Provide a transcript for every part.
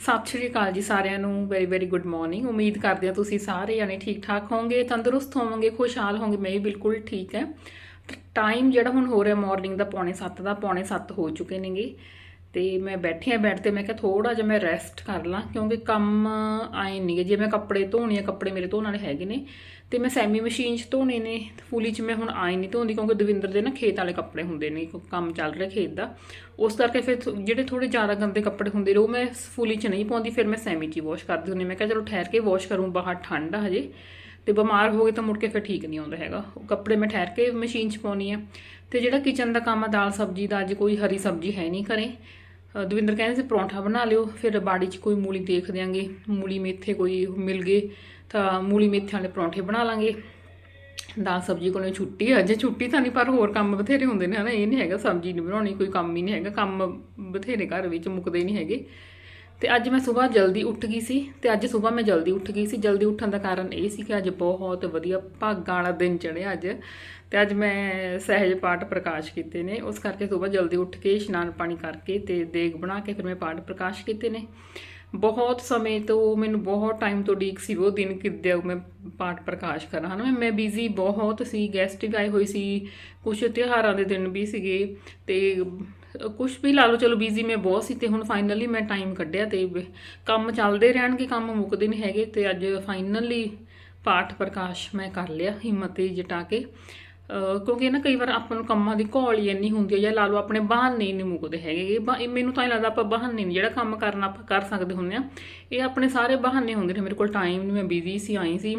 ਸਤਿ ਸ਼੍ਰੀ ਅਕਾਲ ਜੀ ਸਾਰਿਆਂ ਨੂੰ ਵੈਰੀ ਵੈਰੀ ਗੁੱਡ ਮਾਰਨਿੰਗ ਉਮੀਦ ਕਰਦੇ ਹਾਂ ਤੁਸੀਂ ਸਾਰੇ ਜਾਣੇ ਠੀਕ ਠਾਕ ਹੋਵੋਗੇ, ਤੰਦਰੁਸਤ ਹੋਵੋਗੇ, ਖੁਸ਼ਹਾਲ ਹੋਵੋਗੇ, ਮੈਂ ਵੀ ਬਿਲਕੁਲ ਠੀਕ ਹੈ। ਟਾਈਮ ਜਿਹੜਾ ਹੁਣ ਹੋ ਰਿਹਾ ਮਾਰਨਿੰਗ ਦਾ ਪੌਣੇ 7 ਦਾ, ਪੌਣੇ 7 ਹੋ ਚੁੱਕੇ ਨੇਗੇ। ਤੇ ਮੈਂ ਬੈਠੀ ਆ ਬੈੱਡ ਤੇ, ਮੈਂ ਕਿਹਾ ਥੋੜਾ ਜਿਹਾ ਮੈਂ ਰੈਸਟ ਕਰ ਲਾਂ, ਕਿਉਂਕਿ ਕੰਮ ਆਏ ਨਹੀਂਗੇ ਜੇ ਮੈਂ ਕੱਪੜੇ ਧੋਣੇ ਆ, ਕੱਪੜੇ ਮੇਰੇ ਧੋਣ ਵਾਲੇ ਹੈਗੇ ਨੇ ਤੇ ਮੈਂ ਸੈਮੀ ਮਸ਼ੀਨ 'ਚ ਧੋਣੇ ਨੇ ਫੂਲੀ 'ਚ ਮੈਂ ਹੁਣ ਆਏ ਨਹੀਂ ਧੋਂਦੀ ਕਿਉਂਕਿ ਦਵਿੰਦਰ ਦੇ ਨਾ ਖੇਤ ਵਾਲੇ ਕੱਪੜੇ ਹੁੰਦੇ ਨੇ ਕੰਮ ਚੱਲ ਰਿਹਾ ਖੇਤ ਦਾ। ਉਸ ਕਰਕੇ ਫਿਰ ਜਿਹੜੇ ਥੋੜੇ ਜ਼ਿਆਦਾ ਗੰਦੇ ਕੱਪੜੇ ਹੁੰਦੇ ਨੇ, ਉਹ ਮੈਂ ਫੂਲੀ 'ਚ ਨਹੀਂ ਪਾਉਂਦੀ, ਫਿਰ ਮੈਂ ਸੈਮੀ 'ਚ ਹੀ ਵਾਸ਼ ਕਰਦੀ ਹੁੰਦੀ ਮੈਂ ਕਿਹਾ ਚਲੋ ਠਹਿਰ ਕੇ ਵਾਸ਼ ਕਰੂੰ, ਬਾਹਰ ਠੰਡ ਆ ਹਜੇ, ਤੇ ਬਿਮਾਰ ਹੋ ਗਏ ਤਾਂ ਮੁੜ ਕੇ ਫਿਰ ਠੀਕ ਨਹੀਂ ਆਉਂਦਾ ਹੈਗਾ। ਉਹ ਕੱਪੜੇ ਮੈਂ ਠਹਿਰ ਕੇ ਮਸ਼ੀਨ 'ਚ ਪਾਉਣੀ ਆ ਤੇ ਜਿਹੜਾ ਕਿਚਨ ਦਾ ਕੰਮ ਆ, ਦਾਲ ਸਬਜ਼ੀ ਦਾ, ਅੱਜ ਕੋਈ ਹਰੀ ਸਬਜ਼ੀ ਹੈ ਨਹੀਂ ਘਰੇ। ਦਵਿੰਦਰ ਕਹਿੰਦੇ ਸੀ ਪਰੌਂਠਾ ਬਣਾ ਲਿਓ, ਫਿਰ ਬਾੜੀ 'ਚ ਕੋਈ ਮੂਲੀ ਦੇਖ ਦਿਆਂਗੇ, ਮੂਲੀ ਮੇਥੇ ਕੋਈ ਮਿਲ ਗਏ। ਤਾਂ ਮੂਲੀ ਮੇਥੇ ਵਾਲੇ ਪਰੌਂਠੇ ਬਣਾ ਲਾਂਗੇ। ਦਾਲ ਸਬਜ਼ੀ ਕੋਲੋਂ ਛੁੱਟੀ ਆ। ਜੇ ਛੁੱਟੀ ਤਾਂ ਨਹੀਂ, ਪਰ ਹੋਰ ਕੰਮ ਬਥੇਰੇ ਹੁੰਦੇ ਨੇ ਹਨਾ। ਇਹ ਨਹੀਂ ਹੈਗਾ ਸਬਜ਼ੀ ਨਹੀਂ ਬਣਾਉਣੀ, ਕੋਈ ਕੰਮ ਹੀ ਨਹੀਂ ਹੈਗਾ। ਕੰਮ ਬਥੇਰੇ ਘਰ ਵਿੱਚ ਮੁੱਕਦੇ ਨਹੀਂ ਹੈਗੇ। ਤੇ ਅੱਜ ਮੈਂ ਸਵੇਰ ਜਲਦੀ ਉੱਠ ਗਈ ਸੀ ਤੇ ਅੱਜ ਸਵੇਰ ਮੈਂ ਜਲਦੀ ਉੱਠ ਗਈ ਸੀ। ਜਲਦੀ ਉੱਠਣ ਦਾ ਕਾਰਨ ਇਹ ਸੀ ਕਿ ਅੱਜ ਬਹੁਤ ਵਧੀਆ ਭਾਗਾਂ ਵਾਲਾ ਦਿਨ ਚੜਿਆ ਅੱਜ। ਤੇ ਅੱਜ ਮੈਂ ਸਹਿਜ ਪਾਠ ਪ੍ਰਕਾਸ਼ ਕੀਤੇ ਨੇ। ਉਸ ਕਰਕੇ ਸਵੇਰ ਜਲਦੀ ਉੱਠ ਕੇ ਇਸ਼ਨਾਨ ਪਾਣੀ ਕਰਕੇ ਤੇ ਦੇਗ ਬਣਾ ਕੇ ਫਿਰ ਮੈਂ ਪਾਠ ਪ੍ਰਕਾਸ਼ ਕੀਤੇ ਨੇ। ਬਹੁਤ ਸਮੇਂ ਤੋਂ ਮੈਨੂੰ ਬਹੁਤ ਟਾਈਮ ਤੋਂ ਡੀਕ ਸੀ, ਉਹ ਦਿਨ ਕਿੱਦੇ ਮੈਂ ਪਾਠ ਪ੍ਰਕਾਸ਼ ਕਰਾਂ। ਹਨਾ, ਮੈਂ ਬਿਜ਼ੀ ਬਹੁਤ ਸੀ ਗੈਸਟ ਵੀ ਆਏ ਹੋਏ ਸੀ ਕੁਝ ਤਿਉਹਾਰਾਂ ਦੇ ਦਿਨ ਵੀ ਸੀਗੇ ਤੇ ਕੁਝ ਵੀ ਲਾ ਲਓ, ਚਲੋ ਬਿਜ਼ੀ ਮੈਂ ਬਹੁਤ ਸੀ ਤੇ ਹੁਣ ਫਾਈਨਲੀ ਮੈਂ ਟਾਈਮ ਕੱਢਿਆ ਤੇ ਕੰਮ ਚੱਲਦੇ ਰਹਿਣਗੇ, ਕੰਮ ਮੁੱਕਦੇ ਨਹੀਂ ਹੈਗੇ ਤੇ ਅੱਜ ਫਾਈਨਲੀ ਪਾਠ ਪ੍ਰਕਾਸ਼ ਮੈਂ ਕਰ ਲਿਆ, ਹਿੰਮਤ ਜਟਾ ਕੇ। ਕਿਉਂਕਿ ਨਾ ਕਈ ਵਾਰ ਆਪਾਂ ਨੂੰ ਕੰਮਾਂ ਦੀ ਘੋਲ ਹੀ ਇੰਨੀ ਹੁੰਦੀ ਹੈ ਜਾਂ ਲਾ ਲਓ ਆਪਣੇ ਬਹਾਨੇ ਨਹੀਂ ਮੁੱਕਦੇ ਹੈਗੇ। ਬਾ- ਇਹ ਮੈਨੂੰ ਤਾਂ ਇਹ ਲੱਗਦਾ ਆਪਾਂ ਬਹਾਨੇ ਨਹੀਂ, ਜਿਹੜਾ ਕੰਮ ਕਰਨਾ ਆਪਾਂ ਕਰ ਸਕਦੇ ਹੁੰਦੇ ਆ, ਇਹ ਆਪਣੇ ਸਾਰੇ ਬਹਾਨੇ ਹੁੰਦੇ ਨੇ। ਮੇਰੇ ਕੋਲ ਟਾਈਮ ਨਹੀਂ ਮੈਂ ਬਿਜ਼ੀ ਸੀ, ਆਈ ਸੀ।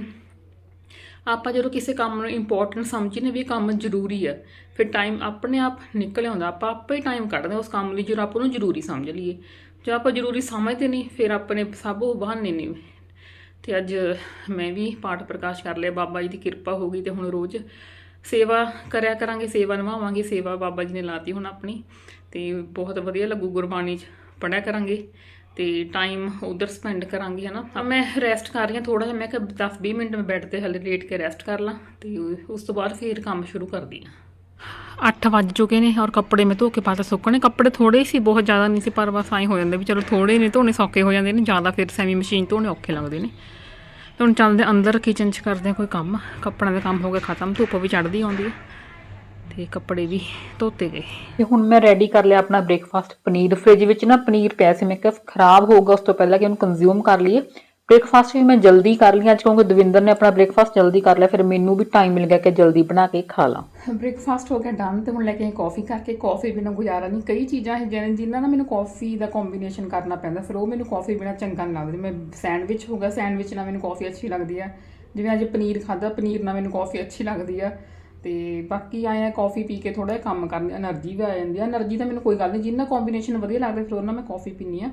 ਆਪਾਂ ਜਦੋਂ ਕਿਸੇ ਕੰਮ ਨੂੰ ਇੰਪੋਰਟੈਂਟ ਸਮਝੀਨੇ ਵੀ ਇਹ ਕੰਮ ਜ਼ਰੂਰੀ ਹੈ ਫਿਰ ਟਾਈਮ ਆਪਣੇ ਆਪ ਨਿਕਲ ਆਉਂਦਾ। ਆਪਾਂ ਆਪੇ ਹੀ ਟਾਈਮ ਕੱਢਦੇ ਹਾਂ ਉਸ ਕੰਮ ਲਈ, ਜਦੋਂ ਆਪਾਂ ਉਹਨੂੰ ਜ਼ਰੂਰੀ ਸਮਝ ਲਈਏ। ਜੇ ਆਪਾਂ ਜ਼ਰੂਰੀ ਸਮਝਦੇ ਨਹੀਂ, ਫਿਰ ਆਪਣੇ ਸਭ ਉਹ ਬਹਾਨੇ ਨੇ। ਤੇ ਅੱਜ ਮੈਂ ਵੀ ਪਾਠ ਪ੍ਰਕਾਸ਼ ਕਰ ਲਿਆ, ਬਾਬਾ ਜੀ ਦੀ ਕਿਰਪਾ ਹੋ ਗਈ ਤੇ ਹੁਣ ਰੋਜ਼ ਸੇਵਾ ਕਰਿਆ ਕਰਾਂਗੇ, ਸੇਵਾ ਨਿਭਾਵਾਂਗੇ, ਸੇਵਾ ਬਾਬਾ ਜੀ ਨੇ ਲਾਤੀ ਹੁਣ ਆਪਣੀ ਤੇ ਬਹੁਤ ਵਧੀਆ ਲੱਗੂ ਗੁਰਬਾਣੀ ਚ ਪੜਿਆ ਕਰਾਂਗੇ ਤੇ ਟਾਈਮ ਉਧਰ ਸਪੈਂਡ ਕਰਾਂਗੇ, ਹਨਾ। ਤਾਂ ਮੈਂ ਰੈਸਟ ਕਰ ਰਹੀ ਹਾਂ ਥੋੜਾ ਜਿਹਾ, ਮੈਂ ਕਿਹਾ 10 20 ਮਿੰਟ ਮੈਂ ਬੈੱਡ ਤੇ ਹਲੇ ਲੇਟ ਕੇ ਰੈਸਟ ਕਰ ਲਾਂ ਤੇ ਉਸ ਤੋਂ ਬਾਅਦ ਫੇਰ ਕੰਮ ਸ਼ੁਰੂ ਕਰਦੀ ਹਾਂ। 8 ਵੱਜ ਚੁੱਕੇ ਨੇ ਔਰ ਕੱਪੜੇ ਮੈਂ ਧੋ ਕੇ ਪਾਤਾ, ਸੁੱਕਣੇ ਕੱਪੜੇ ਥੋੜੇ ਸੀ, ਬਹੁਤ ਜ਼ਿਆਦਾ ਨਹੀਂ ਸੀ, ਪਰ ਬਸ ਐਂ ਹੋ ਜਾਂਦੇ ਵੀ ਚਲੋ ਥੋੜੇ ਨੇ, ਧੋਣੇ ਸੌਕੇ ਹੋ ਜਾਂਦੇ ਨੇ, ਜ਼ਿਆਦਾ ਫਿਰ ਸੈਮੀ ਮਸ਼ੀਨ ਧੋਣੇ ਔਖੇ ਲੱਗਦੇ ਨੇ। ਹੁਣ ਚੱਲਦੇ ਅੰਦਰ ਕਿਚਨ 'ਚ ਕਰਦੇ ਹਾਂ ਕੋਈ ਕੰਮ। ਕੱਪੜਿਆਂ ਦਾ ਕੰਮ ਹੋ ਗਿਆ ਖਤਮ, ਧੁੱਪ ਵੀ ਚੜ੍ਹਦੀ ਆਉਂਦੀ ਹੈ। ਤੇ ਕੱਪੜੇ ਵੀ ਧੋਤੇ ਗਏ। ਤੇ ਹੁਣ ਮੈਂ ਰੈਡੀ ਕਰ ਲਿਆ ਆਪਣਾ ਬ੍ਰੇਕਫਾਸਟ ਪਨੀਰ ਫ੍ਰਿਜ ਵਿੱਚ ਨਾ ਪਨੀਰ ਪਿਆ ਸੀ ਮੈਂ ਕਿਹਾ ਖਰਾਬ ਹੋਊਗਾ ਉਸ ਤੋਂ ਪਹਿਲਾਂ ਕਿ ਉਹਨੂੰ ਕੰਜ਼ਿਊਮ ਕਰ ਲਈਏ। ਬ੍ਰੇਕਫਾਸਟ ਵੀ ਮੈਂ ਜਲਦੀ ਕਰ ਲਿਆ ਅੱਜ ਕਿਉਂਕਿ ਦਵਿੰਦਰ ਨੇ ਆਪਣਾ ਬ੍ਰੇਕਫਾਸਟ ਜਲਦੀ ਕਰ ਲਿਆ, ਫਿਰ ਮੈਨੂੰ ਵੀ ਟਾਈਮ ਮਿਲ ਗਿਆ ਕਿ ਜਲਦੀ ਬਣਾ ਕੇ ਖਾ ਲਾਂ। ਬ੍ਰੇਕਫਾਸਟ ਹੋ ਗਿਆ ਡਨ ਤੇ ਹੁਣ ਲੈ ਕੇ ਕਾਫੀ ਕਰਕੇ। ਕਾਫੀ ਬਿਨਾਂ ਗੁਜ਼ਾਰਾ ਨਹੀਂ। ਕਈ ਚੀਜ਼ਾਂ ਹੈ ਜਿਹਨਾਂ ਜਿਨ੍ਹਾਂ ਨਾਲ ਮੈਨੂੰ ਕਾਫੀ ਦਾ ਕੰਬੀਨੇਸ਼ਨ ਕਰਨਾ ਪੈਂਦਾ, ਫਿਰ ਉਹ ਮੈਨੂੰ ਕਾਫੀ ਬਿਨਾਂ ਚੰਗਾ ਨਹੀਂ ਲੱਗਦਾ। ਮੈਂ ਸੈਂਡਵਿਚ ਹੋ ਗਿਆ ਸੈਂਡਵਿਚ ਨਾਲ ਮੈਨੂੰ ਕਾਫੀ ਅੱਛੀ ਲੱਗਦੀ ਹੈ ਜਿਵੇਂ ਅੱਜ ਪਨੀਰ ਖਾਦਾ ਪਨੀਰ ਨਾਲ ਮੈਨੂੰ ਕਾਫੀ ਅੱਛੀ ਲੱਗਦੀ ਆ। ਤੇ ਬਾਕੀ ਆਏ ਆਇਆ ਕਾਫੀ ਪੀ ਕੇ ਥੋੜਾ ਜਿਹਾ ਕੰਮ ਕਰਨ ਐਨਰਜੀ ਵੀ ਆ ਜਾਂਦੀ ਆ। ਐਨਰਜੀ ਤਾਂ ਮੈਨੂੰ ਕੋਈ ਗੱਲ ਨਹੀਂ ਜਿੰਨਾ ਕੰਬੀਨੇਸ਼ਨ ਵਧੀਆ ਲੱਗਦਾ, ਫਿਰ ਉਹਨਾਂ ਮੈਂ ਕਾਫੀ ਪੀਨੀ ਆ।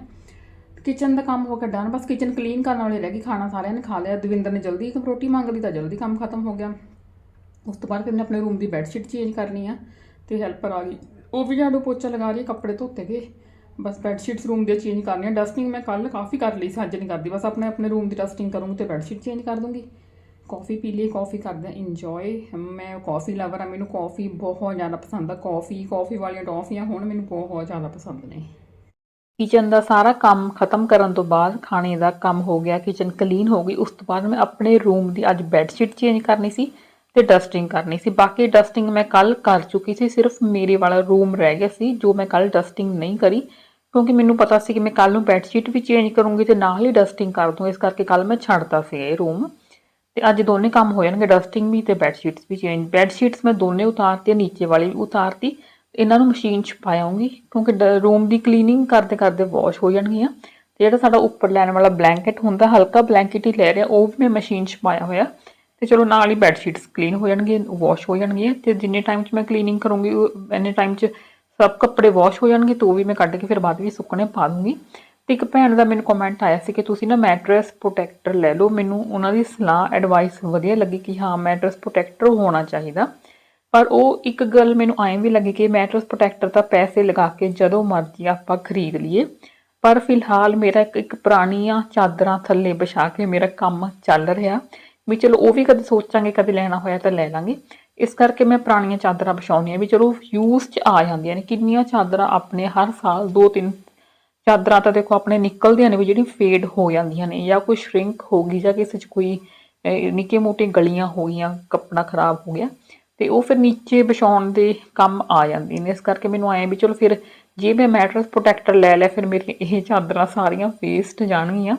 ਕਿਚਨ ਦਾ ਕੰਮ ਹੋ ਗਿਆ ਡਨ ਬਸ ਕਿਚਨ ਕਲੀਨ ਕਰਨ ਵਾਲੇ ਰਹਿ ਗਈ ਖਾਣਾ ਸਾਰਿਆਂ ਨੇ ਖਾ ਲਿਆ। ਦਵਿੰਦਰ ਨੇ ਜਲਦੀ ਇੱਕ ਰੋਟੀ ਮੰਗ ਲਈ ਤਾਂ ਜਲਦੀ ਕੰਮ ਖਤਮ ਹੋ ਗਿਆ। ਉਸ ਤੋਂ ਬਾਅਦ ਫਿਰ ਮੈਂ ਆਪਣੇ ਰੂਮ ਦੀ ਬੈੱਡ ਸ਼ੀਟ ਚੇਂਜ ਕਰਨੀ ਆ ਤੇ ਹੈਲਪਰ ਆ ਗਈ। ਉਹ ਵੀ ਝਾੜੂ ਪੋਚਾ ਲਗਾ ਰਹੀ ਕੱਪੜੇ ਧੋਤੇ ਗਏ। ਬਸ ਬੈੱਡ ਸ਼ੀਟਸ ਰੂਮ ਦੇ ਚੇਂਜ ਕਰਨੀਆਂ ਡਸਟਿੰਗ ਮੈਂ ਕੱਲ ਕਾਫੀ ਕਰ ਲਈ ਸੀ ਅੱਜ ਨਹੀਂ ਕਰਦੀ। ਬਸ ਆਪਣੇ ਆਪਣੇ ਰੂਮ ਦੀ ਡਸਟਿੰਗ ਕਰੂੰਗੀ ਤੇ ਬੈੱਡ ਸ਼ੀਟ ਚੇਂਜ ਕਰ ਦੂੰਗੀ। ਕਾਫੀ ਪੀ ਲਈ ਕਾਫੀ ਕਰਦੇ ਇੰਜੋਏ ਮੈਂ ਕਾਫੀ ਲਵਰ ਆ, ਮੈਨੂੰ ਕਾਫੀ ਬਹੁਤ ਜ਼ਿਆਦਾ ਪਸੰਦ ਆ। ਕਾਫੀ ਕਾਫੀ ਵਾਲੀਆਂ ਟੌਫੀਆਂ ਹੁਣ ਮੈਨੂੰ ਬਹੁਤ ਜ਼ਿਆਦਾ ਪਸੰਦ ਨੇ। ਕਿਚਨ ਦਾ ਸਾਰਾ ਕੰਮ ਖਤਮ ਕਰਨ ਤੋਂ ਬਾਅਦ ਖਾਣੇ ਦਾ ਕੰਮ ਹੋ ਗਿਆ, ਕਿਚਨ ਕਲੀਨ ਹੋ ਗਈ, ਉਸ ਤੋਂ ਬਾਅਦ ਮੈਂ ਆਪਣੇ ਰੂਮ ਦੀ ਅੱਜ ਬੈੱਡ ਸ਼ੀਟ ਚੇਂਜ ਕਰਨੀ ਸੀ ਤੇ ਡਸਟਿੰਗ ਕਰਨੀ ਸੀ। ਬਾਕੀ ਡਸਟਿੰਗ ਮੈਂ ਕੱਲ ਕਰ ਚੁੱਕੀ ਸੀ, ਸਿਰਫ ਮੇਰੇ ਵਾਲਾ ਰੂਮ ਰਹਿ ਗਿਆ ਸੀ, ਜੋ ਮੈਂ ਕੱਲ ਡਸਟਿੰਗ ਨਹੀਂ ਕਰੀ, ਕਿਉਂਕਿ ਮੈਨੂੰ ਪਤਾ ਸੀ ਕਿ ਮੈਂ ਕੱਲ ਨੂੰ ਬੈੱਡ ਸ਼ੀਟ ਵੀ ਚੇਂਜ ਕਰੂੰਗੀ ਤੇ ਨਾਲ ਹੀ ਡਸਟਿੰਗ ਕਰ ਦੂੰ, ਇਸ ਕਰਕੇ ਕੱਲ ਮੈਂ ਛੱਡਤਾ ਸੀ ਇਹ ਰੂਮ ਤੇ ਅੱਜ ਦੋਨੇ ਕੰਮ ਹੋ ਜਾਣਗੇ ਡਸਟਿੰਗ ਵੀ ਤੇ ਬੈੱਡ ਸ਼ੀਟਸ ਵੀ ਚੇਂਜ ਬੈੱਡ ਸ਼ੀਟਸ ਮੈਂ ਦੋਨੇ ਉਤਾਰਤੀ ਨੀਚੇ ਵਾਲੀ ਵੀ ਉਤਾਰਤੀ ਇਹਨਾਂ ਨੂੰ ਮਸ਼ੀਨ 'ਚ ਪਾਇਆਉਂਗੀ ਕਿਉਂਕਿ ਰੂਮ ਦੀ ਕਲੀਨਿੰਗ ਕਰਦੇ ਕਰਦੇ ਵਾਸ਼ ਹੋ ਜਾਣਗੀਆਂ। ਤੇ ਜਿਹੜਾ ਸਾਡਾ ਉੱਪਰ ਲੈਣ ਵਾਲਾ ਬਲੈਂਕਟ ਹੁੰਦਾ, ਹਲਕਾ ਬਲੈਂਕਟ ਹੀ ਲੈ ਰਿਹਾ, ਉਹ ਵੀ ਮੈਂ ਮਸ਼ੀਨ 'ਚ ਪਾਇਆ ਹੋਇਆ। ਤੇ ਚਲੋ ਨਾਲ ਹੀ ਬੈੱਡ ਸ਼ੀਟਸ ਕਲੀਨ ਹੋ ਜਾਣਗੇ ਵਾਸ਼ ਹੋ ਜਾਣਗੀਆਂ। ਤੇ ਜਿੰਨੇ ਟਾਈਮ 'ਚ ਮੈਂ ਕਲੀਨਿੰਗ ਕਰੂੰਗੀ, ਉਹ, ਇੰਨੇ ਟਾਈਮ 'ਚ ਸਭ ਕੱਪੜੇ ਵਾਸ਼ ਹੋ ਜਾਣਗੇ, ਤੇ ਉਹ ਵੀ ਮੈਂ ਕੱਢ ਕੇ ਫਿਰ ਬਾਅਦ ਵਿੱਚ ਸੁੱਕਣੇ ਪਾ ਦੂੰਗੀ। ਤੇ ਇੱਕ ਭੈਣ ਦਾ ਮੈਨੂੰ ਕਮੈਂਟ ਆਇਆ ਸੀ ਕਿ ਤੁਸੀਂ ਨਾ ਮੈਟਰੈਸ ਪ੍ਰੋਟੈਕਟਰ ਲੈ ਲਓ। ਮੈਨੂੰ ਉਹਨਾਂ ਦੀ ਸਲਾਹ ਐਡਵਾਈਸ ਵਧੀਆ ਲੱਗੀ ਕਿ ਹਾਂ ਮੈਟਰੈਸ ਪ੍ਰੋਟੈਕਟਰ ਹੋਣਾ ਚਾਹੀਦਾ। ਪਰ ਉਹ ਇੱਕ ਗੱਲ ਮੈਨੂੰ ਐਂ ਵੀ ਲੱਗੀ ਕਿ ਮੈਟਰੈਸ ਪ੍ਰੋਟੈਕਟਰ ਤਾਂ ਪੈਸੇ ਲਗਾ ਕੇ ਜਦੋਂ ਮਰਜ਼ੀ ਆਪਾਂ ਖਰੀਦ ਲਈਏ। ਪਰ ਫਿਲਹਾਲ ਮੇਰਾ ਇੱਕ ਇੱਕ ਪੁਰਾਣੀਆਂ ਚਾਦਰਾਂ ਥੱਲੇ ਵਿਛਾ ਕੇ ਮੇਰਾ ਕੰਮ ਚੱਲ ਰਿਹਾ। ਵੀ ਚਲੋ ਉਹ ਵੀ ਕਦੇ ਸੋਚਾਂਗੇ, ਕਦੇ ਲੈਣਾ ਹੋਇਆ ਤਾਂ ਲੈ ਲਾਂਗੇ। ਇਸ ਕਰਕੇ ਮੈਂ ਪੁਰਾਣੀਆਂ ਚਾਦਰਾਂ ਵਿਛਾਉਂਦੀ ਹਾਂ ਵੀ ਚਲੋ ਯੂਜ਼ 'ਚ ਆ ਜਾਂਦੀਆਂ ਨੇ। ਕਿੰਨੀਆਂ ਚਾਦਰਾਂ ਆਪਣੇ ਹਰ ਸਾਲ ਦੋ ਤਿੰਨ ਚਾਦਰਾਂ ਤਾਂ ਦੇਖੋ ਆਪਣੇ ਨਿਕਲਦੀਆਂ ਨੇ ਵੀ ਜਿਹੜੀ ਫੇਡ ਹੋ ਜਾਂਦੀਆਂ ਨੇ ਜਾਂ ਕੋਈ ਸ਼ਰਿੰਕ ਹੋ ਗਈ ਜਾਂ ਕਿਸੇ 'ਚ ਕੋਈ ਨਿੱਕੇ ਮੋਟੇ ਗਲੀਆਂ ਹੋ ਗਈਆਂ, ਕੱਪੜਾ ਖਰਾਬ ਹੋ ਗਿਆ। ਤੇ ਉਹ ਫਿਰ ਨੀਚੇ ਵਿਛਾਉਣ ਦੇ ਕੰਮ ਆ ਜਾਂਦੀ ਨੇ। ਇਸ ਕਰਕੇ ਮੈਨੂੰ ਆਏ ਵੀ ਚਲੋ ਫਿਰ ਜੇ ਮੈਂ ਮੈਟਰਸ ਪ੍ਰੋਟੈਕਟਰ ਲੈ ਲਿਆ, ਫਿਰ ਮੇਰੀਆਂ ਇਹ ਚਾਦਰਾਂ ਸਾਰੀਆਂ ਵੇਸਟ ਜਾਣਗੀਆਂ।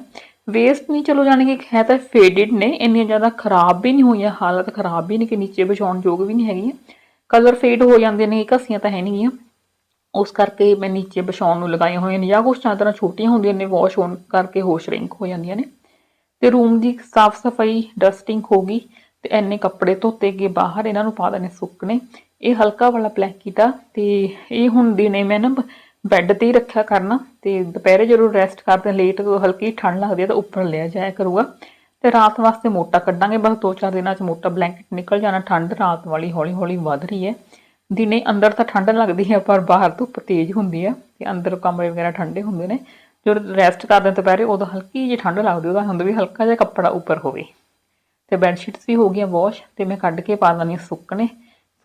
ਵੇਸਟ ਨਹੀਂ, ਚਲੋ ਜਾਣਗੇ ਹੈ ਤਾਂ ਫੇਡਡ ਨੇ, ਇੰਨੀਆਂ ਜ਼ਿਆਦਾ ਖਰਾਬ ਵੀ ਨਹੀਂ ਹੋਈਆਂ, ਹਾਲਤ ਖਰਾਬ ਵੀ ਨਹੀਂ ਕਿ ਨੀਚੇ ਵਿਛਾਉਣ ਯੋਗ ਵੀ ਨਹੀਂ ਹੈਗੀਆਂ। ਕਲਰ ਫੇਡ ਹੋ ਜਾਂਦੇ ਨੇ, ਘਸੀਆਂ ਤਾਂ ਹੈ ਨਹੀਂਗੀਆਂ ਉਸ ਕਰਕੇ ਮੈਂ ਨੀਚੇ ਵਿਛਾਉਣ ਨੂੰ ਲਗਾਈਆਂ ਹੋਈਆਂ ਨੇ। ਜਾਂ ਕੁਛ ਚਾਦਰਾਂ ਛੋਟੀਆਂ ਹੁੰਦੀਆਂ ਨੇ ਵਾਸ਼ ਹੋਣ ਕਰਕੇ ਹੋ ਸ਼ਰਿੰਕ ਹੋ ਜਾਂਦੀਆਂ ਨੇ। ਤੇ ਰੂਮ ਦੀ ਸਾਫ਼ ਸਫ਼ਾਈ ਡਸਟਿੰਗ ਹੋ ਗਈ। ਤੇ ਐਨੇ ਕੱਪੜੇ ਧੋਤੇ ਗਏ ਬਾਹਰ ਇਹਨਾਂ ਨੂੰ ਪਾ ਦੇਣੇ ਸੁੱਕਣੇ। ਇਹ ਹਲਕਾ ਵਾਲਾ ਬਲੈਂਕਟ ਆ ਤੇ ਇਹ ਹੁਣ ਦਿਨੇ ਮੈਂ ਨਾ ਬੈੱਡ ਤੇ ਹੀ ਰੱਖਿਆ ਕਰਨਾ ਤੇ ਦੁਪਹਿਰੇ ਜਦੋਂ ਰੈਸਟ ਕਰਦੇ ਲੇਟ ਹਲਕੀ ਠੰਡ ਲੱਗਦੀ ਆ ਤਾਂ ਉੱਪਰ ਲਿਆ ਜਾਇਆ ਕਰੂਗਾ। ਤੇ ਰਾਤ ਵਾਸਤੇ ਮੋਟਾ ਕੱਢਾਂਗੇ, ਬਸ ਦੋ ਚਾਰ ਦਿਨਾਂ 'ਚ ਮੋਟਾ ਬਲੈਂਕਟ ਨਿਕਲ ਜਾਣਾ ਠੰਡ ਰਾਤ ਵਾਲੀ ਹੌਲੀ ਹੌਲੀ ਵੱਧ ਰਹੀ ਹੈ। ਦਿਨੇ ਅੰਦਰ ਤਾਂ ਠੰਡ ਲੱਗਦੀ ਹੈ ਪਰ ਬਾਹਰ ਧੁੱਪ ਤੇਜ਼ ਹੁੰਦੀ ਆ ਤੇ ਅੰਦਰ ਕਮਰੇ ਵਗੈਰਾ ਠੰਡੇ ਹੁੰਦੇ ਨੇ। ਜਦੋਂ ਰੈਸਟ ਕਰਦੇ ਦੁਪਹਿਰੇ, ਉਦੋਂ ਹਲਕੀ ਜਿਹੀ ਠੰਡ ਲੱਗਦੀ, ਉਹਦਾ ਹੁੰਦਾ ਵੀ ਹਲਕਾ ਜਿਹਾ ਕੱਪੜਾ ਉੱਪਰ ਹੋਵੇ। ਤੇ ਬੈੱਡ ਸ਼ੀਟਸ ਵੀ ਹੋ ਗਈਆਂ ਵਾਸ਼ ਤੇ ਮੈਂ ਕੱਢ ਕੇ ਪਾ ਦਿੰਦੀ ਹਾਂ ਸੁੱਕਣੇ।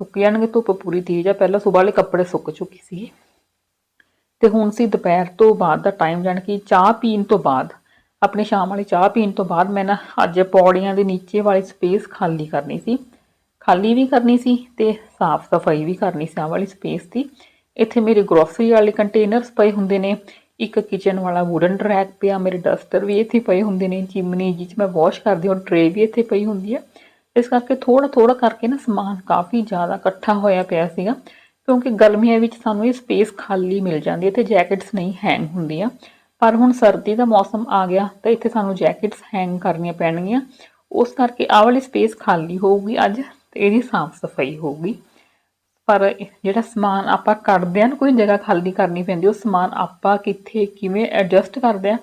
ਸੁੱਕ ਜਾਣਗੇ, ਧੁੱਪ ਪੂਰੀ ਤੇਜ਼ ਆ। ਪਹਿਲਾਂ ਸਵੇਰ ਵਾਲੇ ਕੱਪੜੇ ਸੁੱਕ ਚੁੱਕੇ ਸੀ ਤੇ ਹੁਣ ਸੀ ਦੁਪਹਿਰ ਤੋਂ ਬਾਅਦ ਦਾ ਟਾਈਮ ਜਾਣ ਕਿ ਚਾਹ ਪੀਣ ਤੋਂ ਬਾਅਦ, ਆਪਣੇ ਸ਼ਾਮ ਵਾਲੀ ਚਾਹ ਪੀਣ ਤੋਂ ਬਾਅਦ ਮੈਂ ਨਾ ਅੱਜ ਪੌੜੀਆਂ ਦੇ ਨੀਚੇ ਵਾਲੀ ਸਪੇਸ ਖਾਲੀ ਕਰਨੀ ਸੀ। ਖਾਲੀ ਵੀ ਕਰਨੀ ਸੀ ਤੇ ਸਾਫ਼ ਸਫ਼ਾਈ ਵੀ ਕਰਨੀ ਸੀ ਆ ਵਾਲੀ ਸਪੇਸ ਦੀ। ਇੱਥੇ ਮੇਰੇ ਗਰੋਸਰੀ ਵਾਲੇ ਕੰਟੇਨਰਸ ਪਏ ਹੁੰਦੇ ਨੇ। ਇੱਕ ਕਿਚਨ ਵਾਲਾ ਵੁਡਨ ਰੈਕ ਪਿਆ, ਮੇਰੇ ਡਸਟਰ ਵੀ ਇੱਥੇ ਪਏ ਹੁੰਦੇ ਨੇ ਚਿਮਨੀ ਜਿਸ ਮੈਂ ਵਾਸ਼ ਕਰਦੀ ਹਾਂ ਟਰੇ ਵੀ ਇੱਥੇ ਪਈ ਹੁੰਦੀ ਹੈ ਇਸ ਕਰਕੇ ਥੋੜਾ ਥੋੜਾ ਕਰਕੇ ਨਾ ਸਮਾਨ ਕਾਫੀ ਜ਼ਿਆਦਾ ਇਕੱਠਾ ਹੋਇਆ ਪਿਆ ਸੀਗਾ, ਕਿਉਂਕਿ ਗਰਮੀਆਂ ਵਿੱਚ ਸਾਨੂੰ ਇਹ ਸਪੇਸ ਖਾਲੀ ਮਿਲ ਜਾਂਦੀ ਹੈ ਤੇ ਜੈਕਟਸ ਨਹੀਂ ਹੈਂਗ ਹੁੰਦੀਆਂ। ਪਰ ਹੁਣ ਸਰਦੀ ਦਾ ਮੌਸਮ ਆ ਗਿਆ, ਤਾਂ ਇੱਥੇ ਸਾਨੂੰ ਜੈਕਟਸ ਹੈਂਗ ਕਰਨੀਆਂ ਪੈਣਗੀਆਂ। ਉਸ ਕਰਕੇ ਆਹ ਵਾਲੀ ਸਪੇਸ ਖਾਲੀ ਹੋਊਗੀ ਅੱਜ, ਤੇ ਇਹਦੀ ਸਾਫ਼ ਸਫ਼ਾਈ ਹੋਊਗੀ। ਪਰ ਜਿਹੜਾ ਸਮਾਨ ਆਪਾਂ ਕੱਢਦੇ ਆ ਕੋਈ ਜਗ੍ਹਾ ਖਾਲੀ ਕਰਨੀ ਪੈਂਦੀ, ਉਹ ਸਮਾਨ ਆਪਾਂ ਕਿੱਥੇ, ਕਿਵੇਂ ਐਡਜਸਟ ਕਰਦੇ ਆ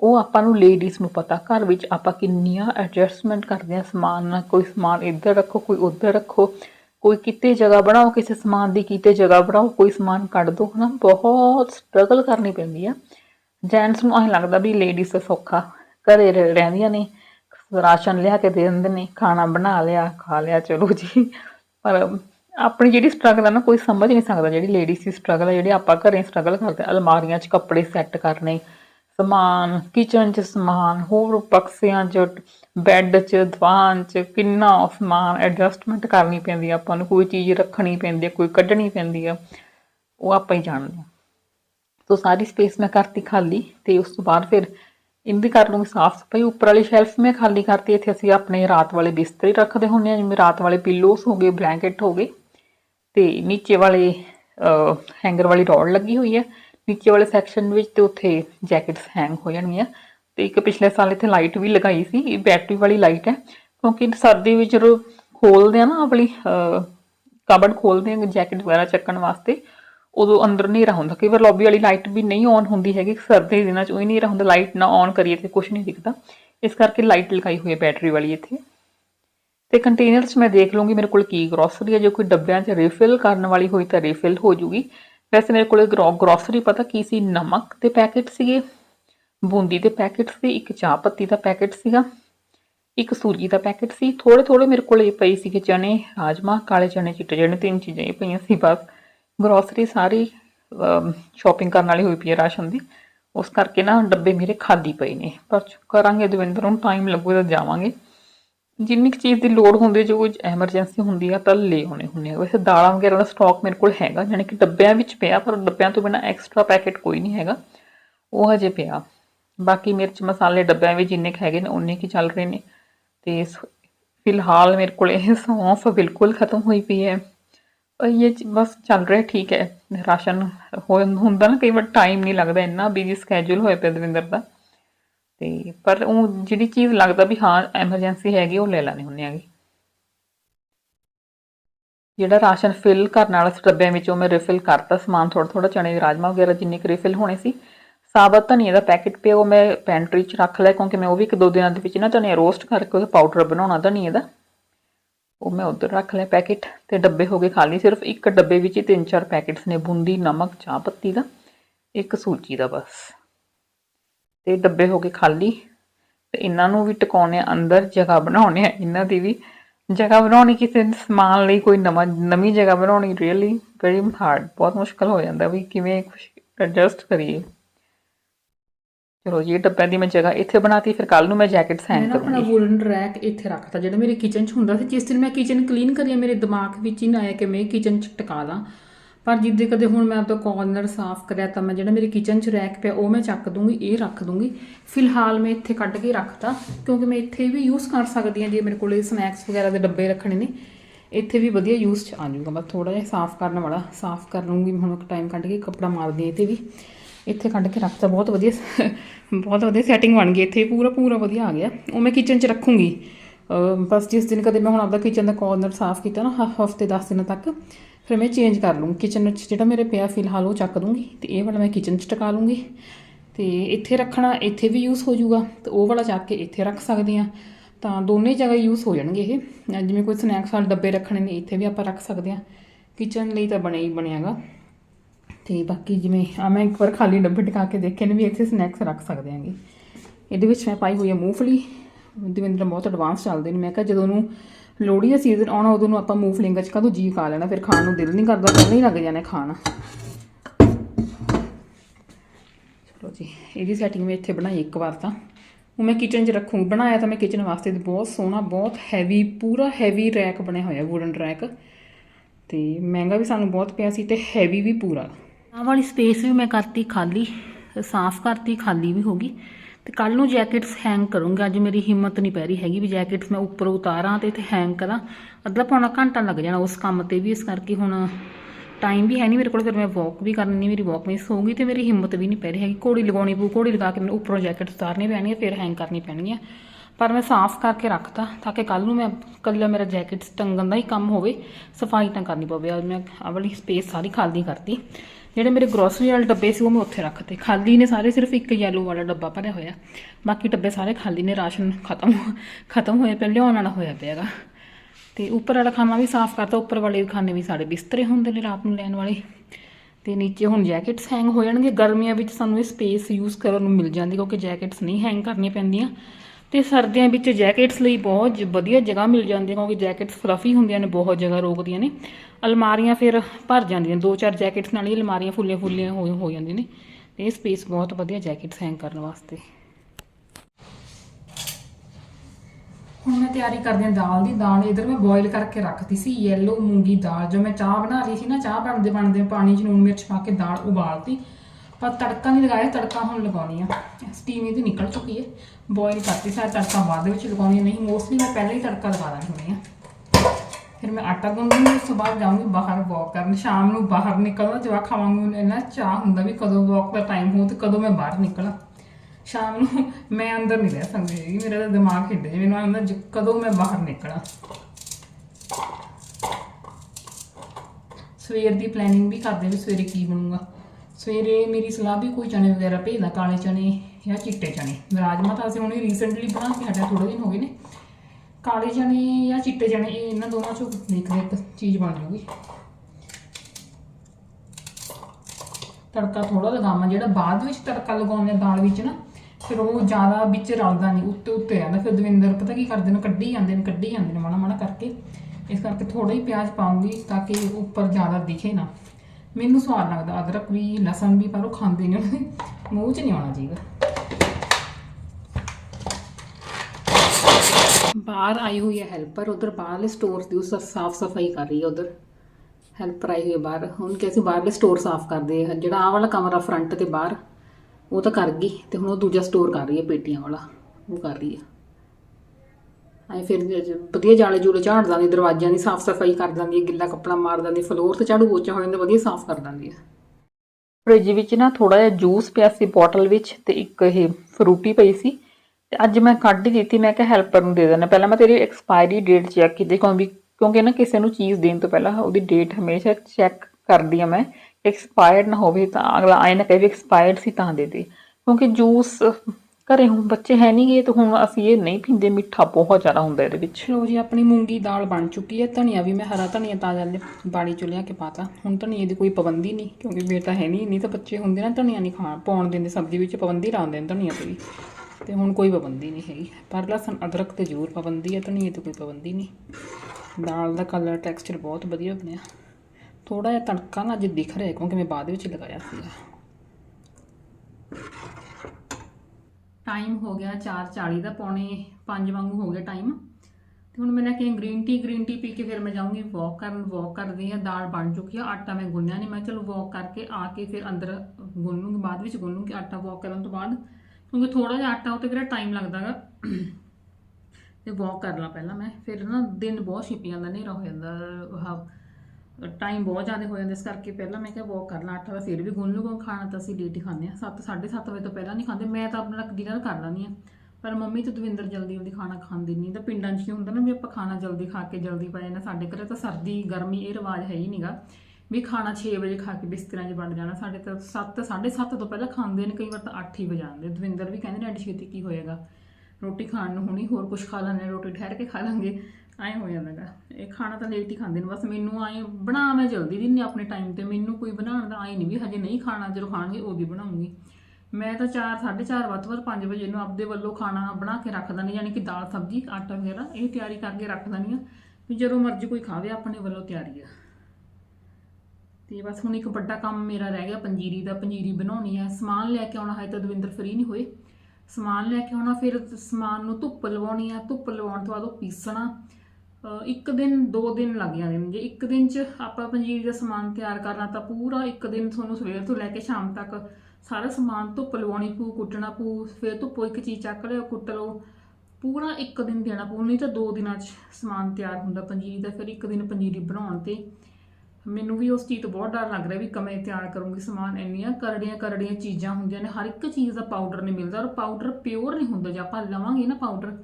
ਉਹ ਆਪਾਂ ਨੂੰ ਲੇਡੀਜ਼ ਨੂੰ ਪਤਾ। ਘਰ ਵਿੱਚ ਆਪਾਂ ਕਿੰਨੀਆਂ ਐਡਜਸਟਮੈਂਟ ਕਰਦੇ ਆ ਸਮਾਨ ਨਾਲ, ਕੋਈ ਸਮਾਨ ਇੱਧਰ ਰੱਖੋ, ਕੋਈ ਉੱਧਰ ਰੱਖੋ, ਕੋਈ ਕਿਤੇ ਜਗ੍ਹਾ ਬਣਾਓ, ਕਿਸੇ ਸਮਾਨ ਦੀ ਕਿਤੇ ਜਗ੍ਹਾ ਬਣਾਓ, ਕੋਈ ਸਮਾਨ ਕੱਢ ਦੋ, ਹਨਾ, ਬਹੁਤ ਸਟਰਗਲ ਕਰਨੀ ਪੈਂਦੀ ਆ। ਜੈਂਟਸ ਨੂੰ ਐਂ ਲੱਗਦਾ ਵੀ ਲੇਡੀਜ਼ ਤਾਂ ਸੌਖਾ, ਘਰੇ ਰਹਿੰਦੀਆਂ ਨੇ, ਰਾਸ਼ਨ ਲਿਆ ਕੇ ਦੇ ਦਿੰਦੇ ਨੇ, ਖਾਣਾ ਬਣਾ ਲਿਆ, ਖਾ ਲਿਆ, ਚਲੋ ਜੀ। ਪਰ ਆਪਣੀ ਜਿਹੜੀ ਸਟਰਗਲ ਹੈ ਨਾ, ਕੋਈ ਸਮਝ ਨਹੀਂ ਸਕਦਾ, ਜਿਹੜੀ ਲੇਡੀਜ਼ ਦੀ ਸਟਰਗਲ ਹੈ ਜਿਹੜੀ ਆਪਾਂ ਘਰੇ ਸਟਰਗਲ ਕਰਦੇ ਹਾਂ। ਅਲਮਾਰੀਆਂ 'ਚ ਕੱਪੜੇ ਸੈੱਟ ਕਰਨੇ, ਸਮਾਨ ਕਿਚਨ 'ਚ ਸਮਾਨ, ਹੋਰ ਬਕਸਿਆਂ 'ਚ ਬੈੱਡ 'ਚ, ਦੀਵਾਨ 'ਚ, ਕਿੰਨਾ ਸਮਾਨ ਐਡਜਸਟਮੈਂਟ ਕਰਨੀ ਪੈਂਦੀ ਆ ਆਪਾਂ ਨੂੰ, ਕੋਈ ਚੀਜ਼ ਰੱਖਣੀ ਪੈਂਦੀ ਹੈ ਕੋਈ ਕੱਢਣੀ ਪੈਂਦੀ ਆ, ਉਹ ਆਪਾਂ ਹੀ ਜਾਣਦੇ ਹਾਂ ਸੋ ਸਾਰੀ ਸਪੇਸ ਮੈਂ ਕਰਤੀ ਖਾਲੀ ਤੇ ਉਸ ਤੋਂ ਬਾਅਦ ਫਿਰ ਇਹਦੀ ਕਰ ਲੂੰਗੀ ਸਾਫ਼ ਸਫ਼ਾਈ ਉੱਪਰ ਵਾਲੀ ਸ਼ੈਲਫ ਮੈਂ ਖਾਲੀ ਕਰਤੀ, ਇੱਥੇ ਅਸੀਂ ਆਪਣੇ ਰਾਤ ਵਾਲੇ ਬਿਸਤਰੇ ਰੱਖਦੇ ਹੁੰਦੇ ਆ, ਜਿਵੇਂ ਰਾਤ ਵਾਲੇ ਪਿੱਲੋਸ ਹੋ ਗਏ ਬਲੈਂਕਟ ਹੋ ਗਏ ਤੇ ਨੀਚੇ ਵਾਲੇ ਹੈਂਗਰ ਵਾਲੀ ਰੋਡ ਲੱਗੀ ਹੋਈ ਹੈ ਨੀਚੇ ਵਾਲੇ ਸੈਕਸ਼ਨ ਵਿੱਚ ਤੇ ਉੱਥੇ ਜੈਕਟਸ ਹੈਂਗ ਹੋ ਜਾਣਗੀਆਂ। ਤੇ ਇੱਕ ਪਿਛਲੇ ਸਾਲ ਇੱਥੇ ਲਾਈਟ ਵੀ ਲਗਾਈ ਸੀ, ਇਹ ਬੈਟਰੀ ਵਾਲੀ ਲਾਈਟ ਹੈ ਕਿਉਂਕਿ ਸਰਦੀ ਵਿੱਚ ਜਦੋਂ ਖੋਲਦੇ ਆ ਨਾ ਆਪਣੀ ਕਬੜ ਖੋਲਦੇ ਆ ਜੈਕਟ ਵਗੈਰਾ ਚੱਕਣ ਵਾਸਤੇ, ਉਦੋਂ ਅੰਦਰ ਹਨੇਰਾ ਹੁੰਦਾ। ਕਈ ਵਾਰ ਲੌਬੀ ਵਾਲੀ ਲਾਈਟ ਵੀ ਨਹੀਂ ਔਨ ਹੁੰਦੀ ਹੈਗੀ, ਸਰਦੀ ਦੇ ਦਿਨਾਂ 'ਚ ਉਹ ਹੀ ਹਨੇਰਾ ਹੁੰਦਾ ਲਾਈਟ ਨਾ ਔਨ ਕਰੀਏ ਤੇ ਕੁਝ ਨਹੀਂ ਦਿਖਦਾ। ਇਸ ਕਰਕੇ ਲਾਈਟ ਲਗਾਈ ਹੋਈ ਹੈ ਬੈਟਰੀ ਵਾਲੀ ਇੱਥੇ। ਤੇ ਕੰਟੇਨਰਸ ਮੈਂ ਦੇਖ ਲੂੰਗੀ ਮੇਰੇ ਕੋਲ ਕੀ ਗਰੋਸਰੀ ਹੈ ਜੇ ਕੋਈ ਡੱਬਿਆਂ 'ਚ ਰੀਫਿਲ ਕਰਨ ਵਾਲੀ ਹੋਈ ਤਾਂ ਰੀਫਿਲ ਹੋ ਜੂਗੀ। ਵੈਸੇ ਮੇਰੇ ਕੋਲ ਗਰੋਸਰੀ ਪਤਾ ਕੀ ਸੀ, ਨਮਕ ਦੇ ਪੈਕੇਟ ਸੀਗੇ, ਬੂੰਦੀ ਦੇ ਪੈਕੇਟ ਸੀ, ਇੱਕ ਚਾਹ ਪੱਤੀ ਦਾ ਪੈਕੇਟ ਸੀਗਾ, ਇੱਕ ਸੂਜੀ ਦਾ ਪੈਕੇਟ ਸੀ ਥੋੜੇ ਥੋੜੇ ਮੇਰੇ ਕੋਲ ਇਹ ਪਈ ਸੀਗੇ ਚਨੇ, ਰਾਜਮਾ, ਕਾਲੇ ਚਨੇ, ਚਿੱਟੇ ਚਨੇ, ਤਿੰਨ ਚੀਜ਼ਾਂ ਇਹ ਪਈਆਂ ਸੀ ਬਸ। ਗਰੋਸਰੀ ਸਾਰੀ ਸ਼ਾਪਿੰਗ ਕਰਨ ਵਾਲੀ ਹੋਈ ਪਈ ਹੈ ਰਾਸ਼ਨ ਦੀ, ਉਸ ਕਰਕੇ ਨਾ ਡੱਬੇ ਮੇਰੇ ਖਾਲੀ ਪਏ ਨੇ। ਪਰ ਕਰਾਂਗੇ ਦਵਿੰਦਰ ਨੂੰ ਟਾਈਮ ਲੱਗੂਗਾ ਜਾਵਾਂਗੇ। ਜਿੰਨੀ ਕੁ ਚੀਜ਼ ਦੀ ਲੋੜ ਹੁੰਦੀ ਜੋ ਕੁਝ ਐਮਰਜੈਂਸੀ ਹੁੰਦੀ ਆ, ਤਾਂ ਲੈ ਆਉਣੇ ਹੁੰਦੇ ਆ। ਵੈਸੇ ਦਾਲਾਂ ਵਗੈਰਾ ਦਾ ਸਟਾਕ ਮੇਰੇ ਕੋਲ ਹੈਗਾ ਯਾਨੀ ਕਿ ਡੱਬਿਆਂ ਵਿੱਚ ਪਿਆ, ਪਰ ਡੱਬਿਆਂ ਤੋਂ ਬਿਨਾ ਐਕਸਟਰਾ ਪੈਕੇਟ ਕੋਈ ਨਹੀਂ ਹੈਗਾ। ਉਹ ਹਜੇ ਪਿਆ। ਬਾਕੀ ਮਿਰਚ ਮਸਾਲੇ ਡੱਬਿਆਂ ਵਿੱਚ ਜਿੰਨੇ ਕੁ ਹੈਗੇ ਨੇ ਉਨੇ ਕੀ ਚੱਲ ਰਹੇ ਨੇ। ਤੇ ਫਿਲਹਾਲ ਮੇਰੇ ਕੋਲ ਇਹ ਸੌਂਫ ਬਿਲਕੁਲ ਖਤਮ ਹੋਈ ਪਈ ਹੈ। ਪਰ ਇਹ ਬਸ ਚੱਲ ਰਿਹਾ, ਠੀਕ ਹੈ। ਰਾਸ਼ਨ ਹੋ, ਹੁੰਦਾ ਨਾ, ਕਈ ਵਾਰ ਟਾਈਮ ਨਹੀਂ ਲੱਗਦਾ, ਇੰਨਾ ਬਿਜ਼ੀ ਸਕੇਜੂਲ ਹੋਇਆ ਪਿਆ ਦਵਿੰਦਰ ਦਾ। ਤੇ ਪਰ ਉਹ ਜਿਹੜੀ ਚੀਜ਼ ਲੱਗਦਾ ਵੀ ਹਾਂ ਐਮਰਜੈਂਸੀ ਹੈਗੀ, ਉਹ ਲੈ ਲੈਣੀ ਹੁੰਦੀ ਹੈਗੀ। ਜਿਹੜਾ ਰਾਸ਼ਨ ਫਿਲ ਕਰਨ ਵਾਲਾ ਸੀ ਡੱਬਿਆਂ ਵਿੱਚ ਮੈਂ ਰਿਫਿਲ ਕਰਤਾ ਸਮਾਨ ਥੋੜਾ ਥੋੜਾ ਚਣੇ ਰਾਜਮਾ ਵਗੈਰਾ ਜਿੰਨੇ ਕੁ ਰਿਫਿਲ ਹੋਣੇ ਸੀ, ਸਾਬਤ ਧਨੀਏ ਦਾ ਪੈਕੇਟ ਪਿਆ, ਉਹ ਮੈਂ ਪੈਂਟਰੀ 'ਚ ਰੱਖ ਲਿਆ, ਕਿਉਂਕਿ ਮੈਂ ਉਹ ਵੀ ਇੱਕ ਦੋ ਦਿਨਾਂ ਦੇ ਵਿੱਚ ਨਾ ਧਨੀਆ ਰੋਸਟ ਕਰਕੇ ਉਹਦਾ ਪਾਊਡਰ ਬਣਾਉਣਾ ਧਨੀਏ ਦਾ। ਉਹ ਮੈਂ ਉੱਧਰ ਰੱਖ ਲਿਆ ਪੈਕੇਟ ਤੇ ਡੱਬੇ ਹੋ ਗਏ ਖਾਲੀ, ਸਿਰਫ ਇੱਕ ਡੱਬੇ ਵਿੱਚ ਹੀ ਤਿੰਨ ਚਾਰ ਪੈਕੇਟਸ ਨੇ, ਬੂੰਦੀ, ਨਮਕ, ਚਾਹ ਪੱਤੀ ਦਾ, ਇੱਕ ਸੂਜੀ ਦਾ ਬਸ। ਤੇ ਡੱਬੇ ਹੋ ਗਏ ਖਾਲੀ। ਤੇ ਇਹਨਾਂ ਨੂੰ ਵੀ ਟਿਕਾਉਣੇ ਅੰਦਰ ਜਗ੍ਹਾ ਬਣਾਉਣੇ ਆ ਇਹਨਾਂ ਦੀ ਵੀ। ਜਗ੍ਹਾ ਬਣਾਉਣੀ ਕਿਸੇ ਸਮਾਨ ਲਈ ਕੋਈ ਨਵਾਂ ਨਵੀਂ ਜਗ੍ਹਾ ਬਣਾਉਣੀ ਰੀਅਲੀ ਵੈਰੀ ਹਾਰਡ ਬਹੁਤ ਮੁਸ਼ਕਲ ਹੋ ਜਾਂਦਾ ਵੀ ਕਿਵੇਂ ਕੁਝ ਐਡਜਸਟ ਕਰੀਏ। ਚਲੋ ਜੀ ਡੱਬਿਆਂ ਦੀ ਮੈਂ ਜਗ੍ਹਾ ਇੱਥੇ ਬਣਾਤੀ ਫਿਰ ਕੱਲ ਨੂੰ ਮੈਂ ਜੈਕਟਸ ਮੈਂ ਹੈਂਗ ਨਾ ਆਪਣਾ ਕਰੂੰਗੀ। ਵੁਲਨ ਰੈਕ ਇੱਥੇ ਰੱਖਤਾ ਜਿਹੜਾ ਮੇਰੇ ਕਿਚਨ 'ਚ ਹੁੰਦਾ ਸੀ ਜਿਸ ਦਿਨ ਮੈਂ ਕਿਚਨ ਕਲੀਨ ਕਰੀ ਮੇਰੇ ਦਿਮਾਗ ਵਿੱਚ ਹੀ ਨਾ ਆਇਆ ਕਿ ਮੈਂ ਕਿਚਨ 'ਚ ਟਿਕਾ ਲਾਂ। ਪਰ ਜਿੱਦੇ ਕਦੇ ਹੁਣ ਮੈਂ ਆਪਦਾ ਕੋਰਨਰ ਸਾਫ਼ ਕਰਿਆ ਤਾਂ ਮੈਂ ਜਿਹੜਾ ਮੇਰੀ ਕਿਚਨ 'ਚ ਰੈਕ ਪਿਆ ਉਹ ਮੈਂ ਚੱਕ ਦੂੰਗੀ, ਇਹ ਰੱਖ ਦੂੰਗੀ। ਫਿਲਹਾਲ ਮੈਂ ਇੱਥੇ ਕੱਢ ਕੇ ਰੱਖਤਾ, ਕਿਉਂਕਿ ਮੈਂ ਇੱਥੇ ਵੀ ਯੂਜ਼ ਕਰ ਸਕਦੀ ਹਾਂ ਜੇ ਮੇਰੇ ਕੋਲੇ ਸਨੈਕਸ ਵਗੈਰਾ ਦੇ ਡੱਬੇ ਰੱਖਣੇ ਨੇ। ਇੱਥੇ ਵੀ ਵਧੀਆ ਯੂਜ਼ 'ਚ ਆ ਜਾਊਗਾ, ਬਸ ਥੋੜਾ ਜਿਹਾ ਸਾਫ਼ ਕਰਨ ਵਾਲਾ, ਸਾਫ਼ ਕਰ ਲੂੰਗੀ ਹੁਣ ਇੱਕ ਟਾਈਮ ਕੱਢ ਕੇ ਕੱਪੜਾ ਮਾਰਦੀ ਹਾਂ ਇੱਥੇ ਵੀ। ਇੱਥੇ ਕੱਢ ਕੇ ਰੱਖਤਾ, ਬਹੁਤ ਵਧੀਆ ਬਹੁਤ ਵਧੀਆ ਸੈਟਿੰਗ ਬਣ ਗਈ ਇੱਥੇ, ਪੂਰਾ ਪੂਰਾ ਵਧੀਆ ਆ ਗਿਆ। ਉਹ ਮੈਂ ਕਿਚਨ 'ਚ ਰੱਖੂੰਗੀ। ਬਸ ਜਿਸ ਦਿਨ ਕਦੇ ਮੈਂ ਹੁਣ ਆਪਦਾ ਕਿਚਨ ਦਾ ਕੋਰਨਰ ਸਾਫ਼ ਕੀਤਾ ਨਾ ਹਫ਼ਤੇ 10 ਦਿਨਾਂ ਤੱਕ ਫਿਰ ਮੈਂ ਚੇਂਜ ਕਰ ਲੂੰਗੀ ਕਿਚਨ 'ਚ ਜਿਹੜਾ ਮੇਰੇ ਪਿਆ ਫਿਲਹਾਲ ਉਹ ਚੱਕ ਦੂੰਗੀ ਤੇ ਇਹ ਵਾਲਾ ਮੈਂ ਕਿਚਨ 'ਚ ਟਿਕਾ ਲੂੰਗੀ ਤੇ ਇੱਥੇ ਰੱਖਣਾ, ਇੱਥੇ ਵੀ ਯੂਜ਼ ਹੋ ਜਾਊਗਾ ਤੇ ਉਹ ਵਾਲਾ ਚੱਕ ਕੇ ਇੱਥੇ ਰੱਖ ਸਕਦੇ ਆ ਤਾਂ ਦੋਨੇ ਜਗ੍ਹਾ ਯੂਜ਼ ਹੋ ਜਾਣਗੇ ਇਹ। ਜਿਵੇਂ ਕੋਈ ਸਨੈਕਸ ਵਾਲੇ ਡੱਬੇ ਰੱਖਣੇ ਨੇ, ਇੱਥੇ ਵੀ ਆਪਾਂ ਰੱਖ ਸਕਦੇ ਆ ਕਿਚਨ ਲਈ ਤਾਂ ਬਣਿਆ ਹੀ ਬਣਿਆਗਾ। ਤੇ ਬਾਕੀ ਜਿਵੇਂ ਆ ਮੈਂ ਇੱਕ ਵਾਰ ਖਾਲੀ ਡੱਬੇ ਟਿਕਾ ਕੇ ਦੇਖੇ ਨੇ ਵੀ ਇੱਥੇ ਸਨੈਕਸ ਰੱਖ ਸਕਦੇ ਆਂਗੇ ਇਹਦੇ ਵਿੱਚ ਮੈਂ ਪਾਈ ਹੋਈ ਹੈ ਮੂੰਗਫਲੀ, ਦਵਿੰਦਰ ਬਹੁਤ ਐਡਵਾਂਸ ਚੱਲਦੇ ਨੇ। ਮੈਂ ਕਿਹਾ ਜਦੋਂ ਉਹਨੂੰ ਲੋਹੜੀ ਦਾ ਸੀਜ਼ਨ ਆਉਣਾ, ਉਦੋਂ ਨੂੰ ਆਪਾਂ ਮੂੰਗਫਲੀਆਂ 'ਚ ਕਦੋਂ ਜੀ ਖਾ ਲੈਣਾ, ਫਿਰ ਖਾਣ ਨੂੰ ਦਿਲ ਨਹੀਂ ਕਰਦਾ ਪਹਿਲਾਂ ਹੀ ਲੱਗ ਜਾਣਾ ਖਾਣ। ਚਲੋ ਜੀ, ਇਹਦੀ ਸੈਟਿੰਗ ਮੈਂ ਇੱਥੇ ਬਣਾਈ ਇੱਕ ਵਾਰ ਤਾਂ। ਉਹ ਮੈਂ ਕਿਚਨ 'ਚ ਰੱਖੂੰਗੀ ਬਣਾਇਆ ਤਾਂ ਮੈਂ ਕਿਚਨ ਵਾਸਤੇ ਬਹੁਤ ਸੋਹਣਾ, ਬਹੁਤ ਹੈਵੀ ਪੂਰਾ ਹੈਵੀ ਰੈਕ ਬਣਿਆ ਹੋਇਆ ਵੁਡਨ ਰੈਕ ਤੇ ਮਹਿੰਗਾ ਵੀ ਸਾਨੂੰ ਬਹੁਤ ਪਿਆ ਸੀ ਤੇ ਹੈਵੀ ਵੀ ਪੂਰਾ। ਆਹ ਵਾਲੀ ਸਪੇਸ ਵੀ ਮੈਂ ਕਰਤੀ ਖਾਲੀ, ਸਾਫ਼ ਕਰਤੀ, ਖਾਲੀ ਵੀ ਹੋ ਗਈ। ਤੇ ਕੱਲ ਨੂੰ ਜੈਕਟਸ ਹੈਂਗ ਕਰੂੰਗੀ। ਅੱਜ ਮੇਰੀ ਹਿੰਮਤ ਨਹੀਂ ਪੈ ਰਹੀ ਹੈਗੀ ਵੀ ਜੈਕਟਸ ਮੈਂ ਉੱਪਰ ਉਤਾਰਾਂ ਤੇ ਇੱਥੇ ਹੈਂਗ ਕਰਾਂ। ਅੱਧਾ ਪੌਣਾ ਘੰਟਾ ਲੱਗ ਜਾਣਾ ਉਸ ਕੰਮ ਤੇ ਵੀ, ਇਸ ਕਰਕੇ ਹੁਣ ਟਾਈਮ ਵੀ ਹੈ ਨਹੀਂ ਮੇਰੇ ਕੋਲ। ਫਿਰ ਮੈਂ ਵਾਕ ਵੀ ਕਰਨੀ ਮੇਰੀ ਵਾਕ ਮਿਸ ਹੋਊਗੀ ਤੇ ਮੇਰੀ ਹਿੰਮਤ ਵੀ ਨਹੀਂ ਪੈ ਰਹੀ ਹੈਗੀ। ਘੋੜੀ ਲਗਾਉਣੀ ਪਊ, ਘੋੜੀ ਲਗਾ ਕੇ ਮੈਨੂੰ ਉੱਪਰੋਂ ਜੈਕਟ ਉਤਾਰਨੀ ਪੈਣੀ ਹੈ ਫਿਰ ਹੈਂਗ ਕਰਨੀ ਪੈਣੀ ਹੈ ਪਰ ਮੈਂ ਸਾਫ਼ ਕਰਕੇ ਰੱਖਤਾ, ਤਾਂ ਕਿ ਕੱਲ ਨੂੰ ਮੈਂ ਕੱਲਾ ਮੇਰਾ ਜੈਕਟਸ ਟੰਗਣ ਦਾ ਹੀ ਕੰਮ ਹੋਵੇ, ਸਫ਼ਾਈ ਤਾਂ ਕਰਨੀ ਪਵੇ। ਅੱਜ ਮੈਂ ਆਹ ਵਾਲੀ ਸਪੇਸ ਸਾਰੀ ਖਾਲੀ ਕਰਤੀ। ਜਿਹੜੇ ਮੇਰੇ ਗਰੋਸਰੀ ਵਾਲੇ ਡੱਬੇ ਸੀ ਉਹ ਮੈਂ ਉੱਥੇ ਰੱਖਤੇ। ਖਾਲੀ ਨੇ ਸਾਰੇ ਸਿਰਫ ਇੱਕ ਯੈਲੋ ਵਾਲਾ ਡੱਬਾ ਭਰਿਆ ਹੋਇਆ। ਬਾਕੀ ਡੱਬੇ ਸਾਰੇ ਖਾਲੀ ਨੇ, ਰਾਸ਼ਨ ਖਤਮ ਖਤਮ ਹੋਇਆ ਪਿਆ, ਲਿਆਉਣ ਵਾਲਾ ਹੋਇਆ ਪਿਆਗਾ ਤੇ ਉੱਪਰ ਵਾਲਾ ਖਾਨਾ ਵੀ ਸਾਫ਼ ਕਰਤਾ, ਉੱਪਰ ਵਾਲੇ ਖਾਨੇ ਵੀ ਸਾਡੇ ਬਿਸਤਰੇ ਹੁੰਦੇ ਨੇ ਰਾਤ ਨੂੰ ਲੈਣ ਵਾਲੇ। ਤੇ ਨੀਚੇ ਹੁਣ ਜੈਕਟਸ ਹੈਂਗ ਹੋ ਜਾਣਗੇ। ਗਰਮੀਆਂ ਵਿੱਚ ਸਾਨੂੰ ਇਹ ਸਪੇਸ ਯੂਜ਼ ਕਰਨ ਨੂੰ ਮਿਲ ਜਾਂਦੀ, ਕਿਉਂਕਿ ਜੈਕਟਸ ਨਹੀਂ ਹੈਂਗ ਕਰਨੀਆਂ ਪੈਂਦੀਆਂ। ਤੇ ਸਰਦੀਆਂ ਵਿੱਚ ਜੈਕਟਸ ਲਈ ਬਹੁਤ ਵਧੀਆ ਜਗ੍ਹਾ ਮਿਲ ਜਾਂਦੀ ਹੈ ਕਿਉਂਕਿ ਜੈਕਟਸ ਫਲਫੀ ਹੁੰਦੀਆਂ ਨੇ, ਬਹੁਤ ਜਗ੍ਹਾ ਰੋਕਦੀਆਂ ਨੇ। ਅਲਮਾਰੀਆਂ ਫਿਰ ਭਰ ਜਾਂਦੀਆਂ, ਦੋ ਚਾਰ ਜੈਕਟਸ ਨਾਲ ਹੀ ਅਲਮਾਰੀਆਂ ਫੁੱਲੀਆਂ ਫੁੱਲੀਆਂ ਹੋ ਹੋ ਜਾਂਦੀਆਂ ਨੇ। ਤੇ ਇਹ ਸਪੇਸ ਬਹੁਤ ਵਧੀਆ ਜੈਕਟਸ ਹੈਂਗ ਕਰਨ ਵਾਸਤੇ। ਹੁਣ ਮੈਂ ਤਿਆਰੀ ਕਰਦੀ ਹਾਂ ਦਾਲ ਦੀ। ਦਾਲ ਇਧਰ ਮੈਂ ਬੋਇਲ ਕਰਕੇ ਰੱਖਤੀ ਸੀ ਯੈਲੋ ਮੂੰਗੀ ਦਾਲ। ਜੋ ਮੈਂ ਚਾਹ ਬਣਾ ਰਹੀ ਸੀ ਨਾ, ਚਾਹ ਬਣਦੇ ਬਣਦੇ ਪਾਣੀ 'ਚ ਨੂਨ ਮਿਰਚ ਪਾ ਕੇ ਦਾਲ ਉਬਾਲਤੀ। ਪਰ ਤੜਕਾ ਨਹੀਂ ਲਗਾਇਆ ਤੜਕਾ ਹੁਣ ਲਗਾਉਣੀ ਆ। ਸਟੀਮ ਇਹਦੀ ਨਿਕਲ ਚੁੱਕੀ ਹੈ ਬੋਇਲ ਕਰਤੀ ਸਾਰਾ ਤੜਕਾ ਬਾਅਦ ਦੇ ਵਿੱਚ ਲਗਾਉਣੀ ਆ, ਨਹੀਂ ਮੋਸਟਲੀ ਮੈਂ ਪਹਿਲਾਂ ਹੀ ਤੜਕਾ ਲਗਾ ਦਾਂਗੀ ਹੁੰਦੀ ਆ। ਫਿਰ ਮੈਂ ਆਟਾ ਗੁੰਨੂੰਗੀ ਉਸ ਤੋਂ ਬਾਅਦ ਜਾਊਂਗੀ ਬਾਹਰ ਵਾਕ ਕਰਨ। ਸ਼ਾਮ ਨੂੰ ਬਾਹਰ ਨਿਕਲਣਾ ਜਵਾਕ ਖਾਵਾਂਗੀ ਮੈਨੂੰ ਇੰਨਾ ਚਾਹ ਹੁੰਦਾ ਵੀ ਕਦੋਂ ਵਾਕ ਦਾ ਟਾਈਮ ਹੋ ਤੇ ਕਦੋਂ ਮੈਂ ਬਾਹਰ ਨਿਕਲਾਂ। ਸ਼ਾਮ ਨੂੰ ਮੈਂ ਅੰਦਰ ਨਹੀਂ ਰਹਿ ਸਕਦੀ ਹੈਗੀ। ਮੇਰਾ ਤਾਂ ਦਿਮਾਗ ਹਿੱਟ ਜੇ ਮੈਨੂੰ ਆਉਂਦਾ ਕਦੋਂ ਮੈਂ ਬਾਹਰ ਨਿਕਲਾਂ। ਸਵੇਰ ਦੀ ਪਲੈਨਿੰਗ ਵੀ ਕਰਦੇ ਵੀ ਸਵੇਰੇ ਕੀ ਬਣੂਗਾ। ਸਵੇਰੇ ਮੇਰੀ ਸਲਾਹ ਵੀ ਕੋਈ ਚਣੇ ਵਗੈਰਾ ਭੇਜਦਾ ਕਾਲੇ ਚਣੇ ਜਾਂ ਚਿੱਟੇ ਚਣੇ ਰਾਜਮਾ ਤਾਂ ਅਸੀਂ ਹੁਣੇ ਰੀਸੈਂਟਲੀ ਬਣਾ ਕੇ ਹਟਿਆ ਥੋੜੇ ਦਿਨ ਹੋ ਗਏ ਨੇ। ਕਾਲੇ ਚਣੇ ਜਾਂ ਚਿੱਟੇ ਚਣੇ ਇਹ ਇਹਨਾਂ ਦੋਨਾਂ ਚੋਂ ਦੇਖਦੇ ਇੱਕ ਚੀਜ਼ ਬਣ ਜੂਗੀ। ਤੜਕਾ ਥੋੜਾ ਲਗਾਵਾਂ, ਜਿਹੜਾ ਬਾਅਦ ਵਿੱਚ ਤੜਕਾ ਲਗਾਉਂਦੇ ਆ ਦਾਲ ਵਿੱਚ ਨਾ, ਫਿਰ ਉਹ ਜ਼ਿਆਦਾ ਵਿੱਚ ਰਲਦਾ ਨਹੀਂ, ਉੱਤੇ ਉੱਤੇ ਰਹਿੰਦਾ। ਫਿਰ ਦਵਿੰਦਰ, ਪਤਾ ਕੀ ਕਰਦੇ ਨੇ, ਕੱਢੀ ਜਾਂਦੇ ਨੇ, ਕੱਢੀ ਜਾਂਦੇ ਨੇ ਮਾੜਾ ਮਾੜਾ ਕਰਕੇ। ਇਸ ਕਰਕੇ ਥੋੜਾ ਹੀ ਪਿਆਜ਼ ਪਾਉਂਗੀ ਤਾਂ ਕਿ ਉੱਪਰ ਜ਼ਿਆਦਾ ਦਿਖੇ ਨਾ। ਮੈਨੂੰ ਸਵਾਦ ਲੱਗਦਾ, ਅਦਰਕ ਵੀ, ਲਸਣ ਵੀ, ਪਰ ਉਹ ਖਾਂਦੇ ਨਹੀਂ ਉਹਦੇ ਮੂੰਹ 'ਚ ਨਹੀਂ ਆਉਣਾ ਚਾਹੀਦਾ ਬਾਹਰ ਆਈ ਹੋਈ ਹੈ ਹੈਲਪਰ ਉਧਰ ਬਾਹਰਲੇ ਸਟੋਰਸ ਦੀ ਉਸ ਸਾਫ਼ ਸਫ਼ਾਈ ਕਰ ਰਹੀ ਹੈ ਉਧਰ। ਹੈਲਪਰ ਆਈ ਹੋਈ ਹੈ ਬਾਹਰ। ਹੁਣ ਕਿ ਅਸੀਂ ਬਾਹਰਲੇ ਸਟੋਰ ਸਾਫ਼ ਕਰਦੇ ਆ ਜਿਹੜਾ ਆਹ ਵਾਲਾ ਕਮਰਾ ਫਰੰਟ ਤੇ ਬਾਹਰ, ਉਹ ਤਾਂ ਕਰ ਗਈ ਤੇ ਹੁਣ ਉਹ ਦੂਜਾ ਸਟੋਰ ਕਰ ਰਹੀ ਹੈ ਪੇਟੀਆਂ ਵਾਲਾ। ਉਹ ਕਰ ਰਹੀ ਹੈ। ਆਏ ਫਿਰ ਵਧੀਆ ਜਾਲੇ ਜੂਲੇ ਝਾੜ ਦਿੰਦੀ, ਦਰਵਾਜ਼ਿਆਂ ਦੀ ਸਾਫ਼ ਸਫ਼ਾਈ ਕਰ ਦਿੰਦੀ ਹੈ ਗਿੱਲਾ ਕੱਪੜਾ ਮਾਰ ਦਿੰਦੀ ਫਲੋਰ ਤੇ ਝਾੜੂ ਪੋਚਾ ਹੋ ਜਾਂਦਾ, ਵਧੀਆ ਸਾਫ਼ ਕਰ ਦਿੰਦੀ ਹੈ। ਫ੍ਰਿਜ ਵਿੱਚ ਨਾ ਥੋੜਾ ਜਿਹਾ ਜੂਸ ਪਿਆ ਸੀ ਬੋਟਲ ਵਿੱਚ ਤੇ ਇੱਕ ਇਹ ਫਰੂਟੀ ਪਈ ਸੀ। ਤੇ ਅੱਜ ਮੈਂ ਕੱਢ ਹੀ ਦਿੱਤੀ, ਮੈਂ ਕਿਹਾ ਹੈਲਪਰ ਨੂੰ ਦੇ ਦੇਣਾ ਪਹਿਲਾਂ ਮੈਂ ਤੇਰੀ ਐਕਸਪਾਇਰੀ ਡੇਟ ਚੈੱਕ ਕੀਤੀ ਕਿਉਂਕਿ ਕਿਉਂਕਿ ਨਾ ਕਿਸੇ ਨੂੰ ਚੀਜ਼ ਦੇਣ ਤੋਂ ਪਹਿਲਾਂ ਉਹਦੀ ਡੇਟ ਹਮੇਸ਼ਾ ਚੈੱਕ ਕਰਦੀ ਆ ਮੈਂ ਐਕਸਪਾਇਰਡ ਨਾ ਹੋਵੇ ਤਾਂ ਅਗਲਾ ਆਏ ਨਾ ਕਹੇ ਵੀ ਐਕਸਪਾਇਰਡ ਸੀ ਤਾਂ ਦੇ ਦੇ। ਕਿਉਂਕਿ ਜੂਸ ਘਰੇ ਹੁਣ ਬੱਚੇ ਹੈ ਨਹੀਂ ਗਏ ਤਾਂ ਹੁਣ ਅਸੀਂ ਇਹ ਨਹੀਂ ਪੀਂਦੇ, ਮਿੱਠਾ ਬਹੁਤ ਜ਼ਿਆਦਾ ਹੁੰਦਾ ਇਹਦੇ ਵਿੱਚ। ਲੋ ਜੀ, ਆਪਣੀ ਮੂੰਗੀ ਦਾਲ ਬਣ ਚੁੱਕੀ ਹੈ, ਧਨੀਆ ਵੀ ਮੈਂ ਹਰਾ ਧਨੀਆ ਤਾਜ਼ਾ ਲਿ- ਬਾੜੀ ਚੋਂ ਲਿਆ ਕੇ ਪਾਤਾ। ਹੁਣ ਧਨੀਏ ਦੀ ਕੋਈ ਪਾਬੰਦੀ ਨਹੀਂ, ਕਿਉਂਕਿ ਬੇਟਾ ਹੈ ਨਹੀਂ ਨਹੀਂ ਤਾਂ ਬੱਚੇ ਹੁੰਦੇ ਨਾ ਧਨੀਆ ਨਹੀਂ ਖਾਣ, ਪਾਉਣ ਦਿੰਦੇ, ਸਬਜ਼ੀ ਵਿੱਚ ਪਾਬੰਦੀ ਲਾਉਂਦੇ ਨੇ ਧਨੀਆ ਤੇ ਵੀ। ਤੇ ਹੁਣ ਕੋਈ ਪਾਬੰਦੀ ਨਹੀਂ ਹੈਗੀ। ਪਰ ਲਸਣ, ਅਦਰਕ ਤੇ ਜ਼ਰੂਰ ਪਾਬੰਦੀ ਹੈ, ਧਨੀਏ ਤੇ ਕੋਈ ਪਾਬੰਦੀ ਨਹੀਂ। ਦਾਲ ਦਾ ਕਲਰ ਟੈਕਸਚਰ ਬਹੁਤ ਵਧੀਆ ਬਣਿਆ। ਥੋੜਾ ਜਿਹਾ ਤੜਕਾ ਨਾ ਅੱਜ ਦਿਖ ਰਿਹਾ, ਕਿਉਂਕਿ ਮੈਂ ਬਾਅਦ ਵਿੱਚ ਲਗਾਇਆ ਸੀਗਾ। ਟਾਈਮ ਹੋ ਗਿਆ 4:40 ਦਾ, ਪੌਣੇ 5 ਵਾਂਗੂ ਹੋ ਗਿਆ ਟਾਈਮ ਤੇ ਹੁਣ ਮੈਂ ਲੈ ਕੇ ਗ੍ਰੀਨ ਟੀ ਗ੍ਰੀਨ ਟੀ ਪੀ ਕੇ ਫਿਰ ਮੈਂ ਜਾਊਂਗੀ ਵਾਕ ਕਰਨ। ਵਾਕ ਕਰਦੀ ਆ, ਦਾਲ ਬਣ ਚੁੱਕੀ ਆ, ਆਟਾ ਮੈਂ ਗੁੰਨਿਆ ਨਹੀਂ ਮੈਂ ਚਲੋ ਵਾਕ ਕਰਕੇ ਆ ਕੇ ਫਿਰ ਅੰਦਰ ਗੁੰਨੂਗੀ, ਬਾਅਦ ਵਿੱਚ ਗੁੰਨੂਗੀ ਆਟਾ ਵਾਕ ਕਰਨ ਤੋਂ ਬਾਅਦ। ਕਿਉਂਕਿ ਥੋੜਾ ਜਿਹਾ ਆਟਾ ਉੱਤੇ ਕਿਹੜਾ ਟਾਈਮ ਲੱਗਦਾਗਾ। ਤੇ ਵਾਕ ਕਰ ਲਾਂ ਪਹਿਲਾਂ ਮੈਂ। ਫਿਰ ਨਾ ਦਿਨ ਬਹੁਤ ਛਿਪੀ ਜਾਂਦਾ, ਹਨੇਰਾ ਹੋ ਜਾਂਦਾ ਟਾਈਮ ਬਹੁਤ ਜ਼ਿਆਦਾ ਹੋ ਜਾਂਦਾ ਇਸ ਕਰਕੇ ਪਹਿਲਾਂ ਮੈਂ ਕਿਹਾ ਵਾਕ ਕਰ ਲਾਂ ਆਟਾ ਤਾਂ ਫਿਰ ਵੀ ਗੁੰਨ ਲੂਗਾ ਖਾਣਾ ਤਾਂ ਅਸੀਂ ਲੇਟ ਹੀ ਖਾਂਦੇ ਆ 7 7:30 ਵਜੇ ਤੋਂ ਪਹਿਲਾਂ ਨਹੀਂ ਖਾਂਦੇ, ਮੈਂ ਤਾਂ ਆਪਣਾ ਡਿਨਰ ਕਰ ਲੈਂਦੀ ਆ ਪਰ ਮੰਮੀ ਤੇ ਦਵਿੰਦਰ ਜਲਦੀ ਜਲਦੀ ਖਾਣਾ ਖਾਂਦੇ ਨਹੀਂ ਤਾਂ ਪਿੰਡਾਂ 'ਚ ਕੀ ਹੁੰਦਾ ਨਾ ਵੀ ਆਪਾਂ ਖਾਣਾ ਜਲਦੀ ਖਾ ਕੇ ਜਲਦੀ ਪੈ ਜਾਣਾ ਸਾਡੇ ਘਰੇ ਤਾਂ ਸਰਦੀ, ਗਰਮੀ ਇਹ ਰਿਵਾਜ ਹੈ ਹੀ ਨਹੀਂਗਾ ਵੀ ਖਾਣਾ 6 ਵਜੇ ਖਾ ਕੇ ਬਿਸਤਰਾਂ 'ਚ ਵੜ ਜਾਣਾ। ਸਾਡੇ ਤਾਂ 7 7:30 ਤੋਂ ਪਹਿਲਾਂ ਖਾਂਦੇ ਨੇ, ਕਈ ਵਾਰ ਤਾਂ 8 ਹੀ ਵਜਾਉਂਦੇ ਦਵਿੰਦਰ ਵੀ ਕਹਿੰਦੇ ਨੇ, ਐਡੀ ਛੇਤੀ ਕੀ ਹੋਏਗਾ? ਰੋਟੀ ਖਾਣ ਨੂੰ ਹੁਣੀ ਹੋਰ ਕੁਝ ਖਾ ਲੈਣੇ ਰੋਟੀ ਠਹਿਰ ਕੇ ਖਾ ਲਾਂਗੇ। ਐਂ ਹੋ ਜਾਂਦਾਗਾ ਇਹ ਖਾਣਾ ਤਾਂ ਲੇਟ ਹੀ ਖਾਂਦੇ ਨੇ, ਬਸ ਮੈਨੂੰ ਐਂ ਬਣਾ ਮੈਂ ਜਲਦੀ ਦਿੰਨੀ ਆਪਣੇ ਟਾਈਮ ਤੇ, ਮੈਨੂੰ ਕੋਈ ਬਣਾਉਣ ਦਾ ਆਏ ਨਹੀਂ ਵੀ ਹਜੇ ਨਹੀਂ ਖਾਣਾ, ਜਦੋਂ ਖਾਣਗੇ ਉਹ ਵੀ ਬਣਾਉਂਗੀ। ਮੈਂ ਤਾਂ 4 4:30 ਵੱਧ ਤੋਂ ਵੱਧ 5 ਵਜੇ ਨੂੰ ਆਪਦੇ ਵੱਲੋਂ ਖਾਣਾ ਬਣਾ ਕੇ ਰੱਖ ਦਿੰਦੀ ਯਾਨੀ ਕਿ ਦਾਲ, ਸਬਜ਼ੀ, ਆਟਾ ਵਗੈਰਾ, ਇਹ ਤਿਆਰੀ ਕਰਕੇ ਰੱਖ ਦਿੰਦੀ ਆ ਵੀ ਜਦੋਂ ਮਰਜ਼ੀ ਕੋਈ ਖਾਵੇ, ਆਪਣੇ ਵੱਲੋਂ ਤਿਆਰੀ ਆ। ਤੇ ਬਸ ਹੁਣ ਇੱਕ ਵੱਡਾ ਕੰਮ ਮੇਰਾ ਰਹਿ ਗਿਆ ਪੰਜੀਰੀ ਦਾ, ਪੰਜੀਰੀ ਬਣਾਉਣੀ ਹੈ ਸਮਾਨ ਲੈ ਕੇ ਆਉਣਾ ਹੈ ਤਾਂ ਦਵਿੰਦਰ ਫਰੀ ਨਹੀਂ ਹੋਏ। ਸਮਾਨ ਲੈ ਕੇ ਆਉਣਾ, ਫਿਰ ਸਮਾਨ ਨੂੰ ਧੁੱਪ ਲਵਾਉਣੀ ਆ, ਧੁੱਪ ਲਵਾਉਣ ਤੋਂ ਬਾਅਦ ਉਹ ਪੀਸਣਾ। ਇੱਕ ਦਿਨ, ਦੋ ਦਿਨ ਲੱਗ ਜਾਂਦੇ ਨੇ। ਜੇ ਇੱਕ ਦਿਨ ਚ ਆਪਾਂ ਪੰਜੀਰੀ ਦਾ ਸਮਾਨ ਤਿਆਰ ਕਰਨਾ ਤਾਂ ਪੂਰਾ ਇੱਕ ਦਿਨ ਤੁਹਾਨੂੰ ਸਵੇਰ ਤੋਂ ਲੈ ਕੇ ਸ਼ਾਮ ਤੱਕ ਸਾਰਾ ਸਮਾਨ ਧੁੱਪ ਲਵਾਉਣੀ ਪੂ ਕੁੱਟਣਾ ਪੂ ਫਿਰ ਧੁੱਪੋਂ ਇੱਕ ਚੀਜ਼ ਚੱਕ ਲਿਓ, ਕੁੱਟ ਲਓ। ਪੂਰਾ ਇੱਕ ਦਿਨ ਦੇਣਾ ਪਊ, ਨਹੀਂ ਤਾਂ ਦੋ ਦਿਨਾਂ 'ਚ ਸਮਾਨ ਤਿਆਰ ਹੁੰਦਾ ਪੰਜੀਰੀ ਦਾ, ਫਿਰ ਇੱਕ ਦਿਨ ਪੰਜੀਰੀ ਬਣਾਉਣ ਤੇ। ਮੈਨੂੰ ਵੀ ਉਸ ਚੀਜ਼ ਤੋਂ ਬਹੁਤ ਡਰ ਲੱਗ ਰਿਹਾ ਵੀ ਕਮੇ ਤਿਆਰ ਕਰੂੰਗੀ ਸਮਾਨ, ਇੰਨੀਆਂ ਕਰੜੀਆਂ ਕਰੜੀਆਂ ਚੀਜ਼ਾਂ ਹੁੰਦੀਆਂ ਨੇ, ਹਰ ਇੱਕ ਚੀਜ਼ ਦਾ ਪਾਊਡਰ ਨਹੀਂ ਮਿਲਦਾ ਔਰ ਪਾਊਡਰ ਪਿਓਰ ਨਹੀਂ ਹੁੰਦਾ, ਜੇ ਆਪਾਂ ਲਵਾਂਗੇ ਨਾ ਪਾਊਡਰ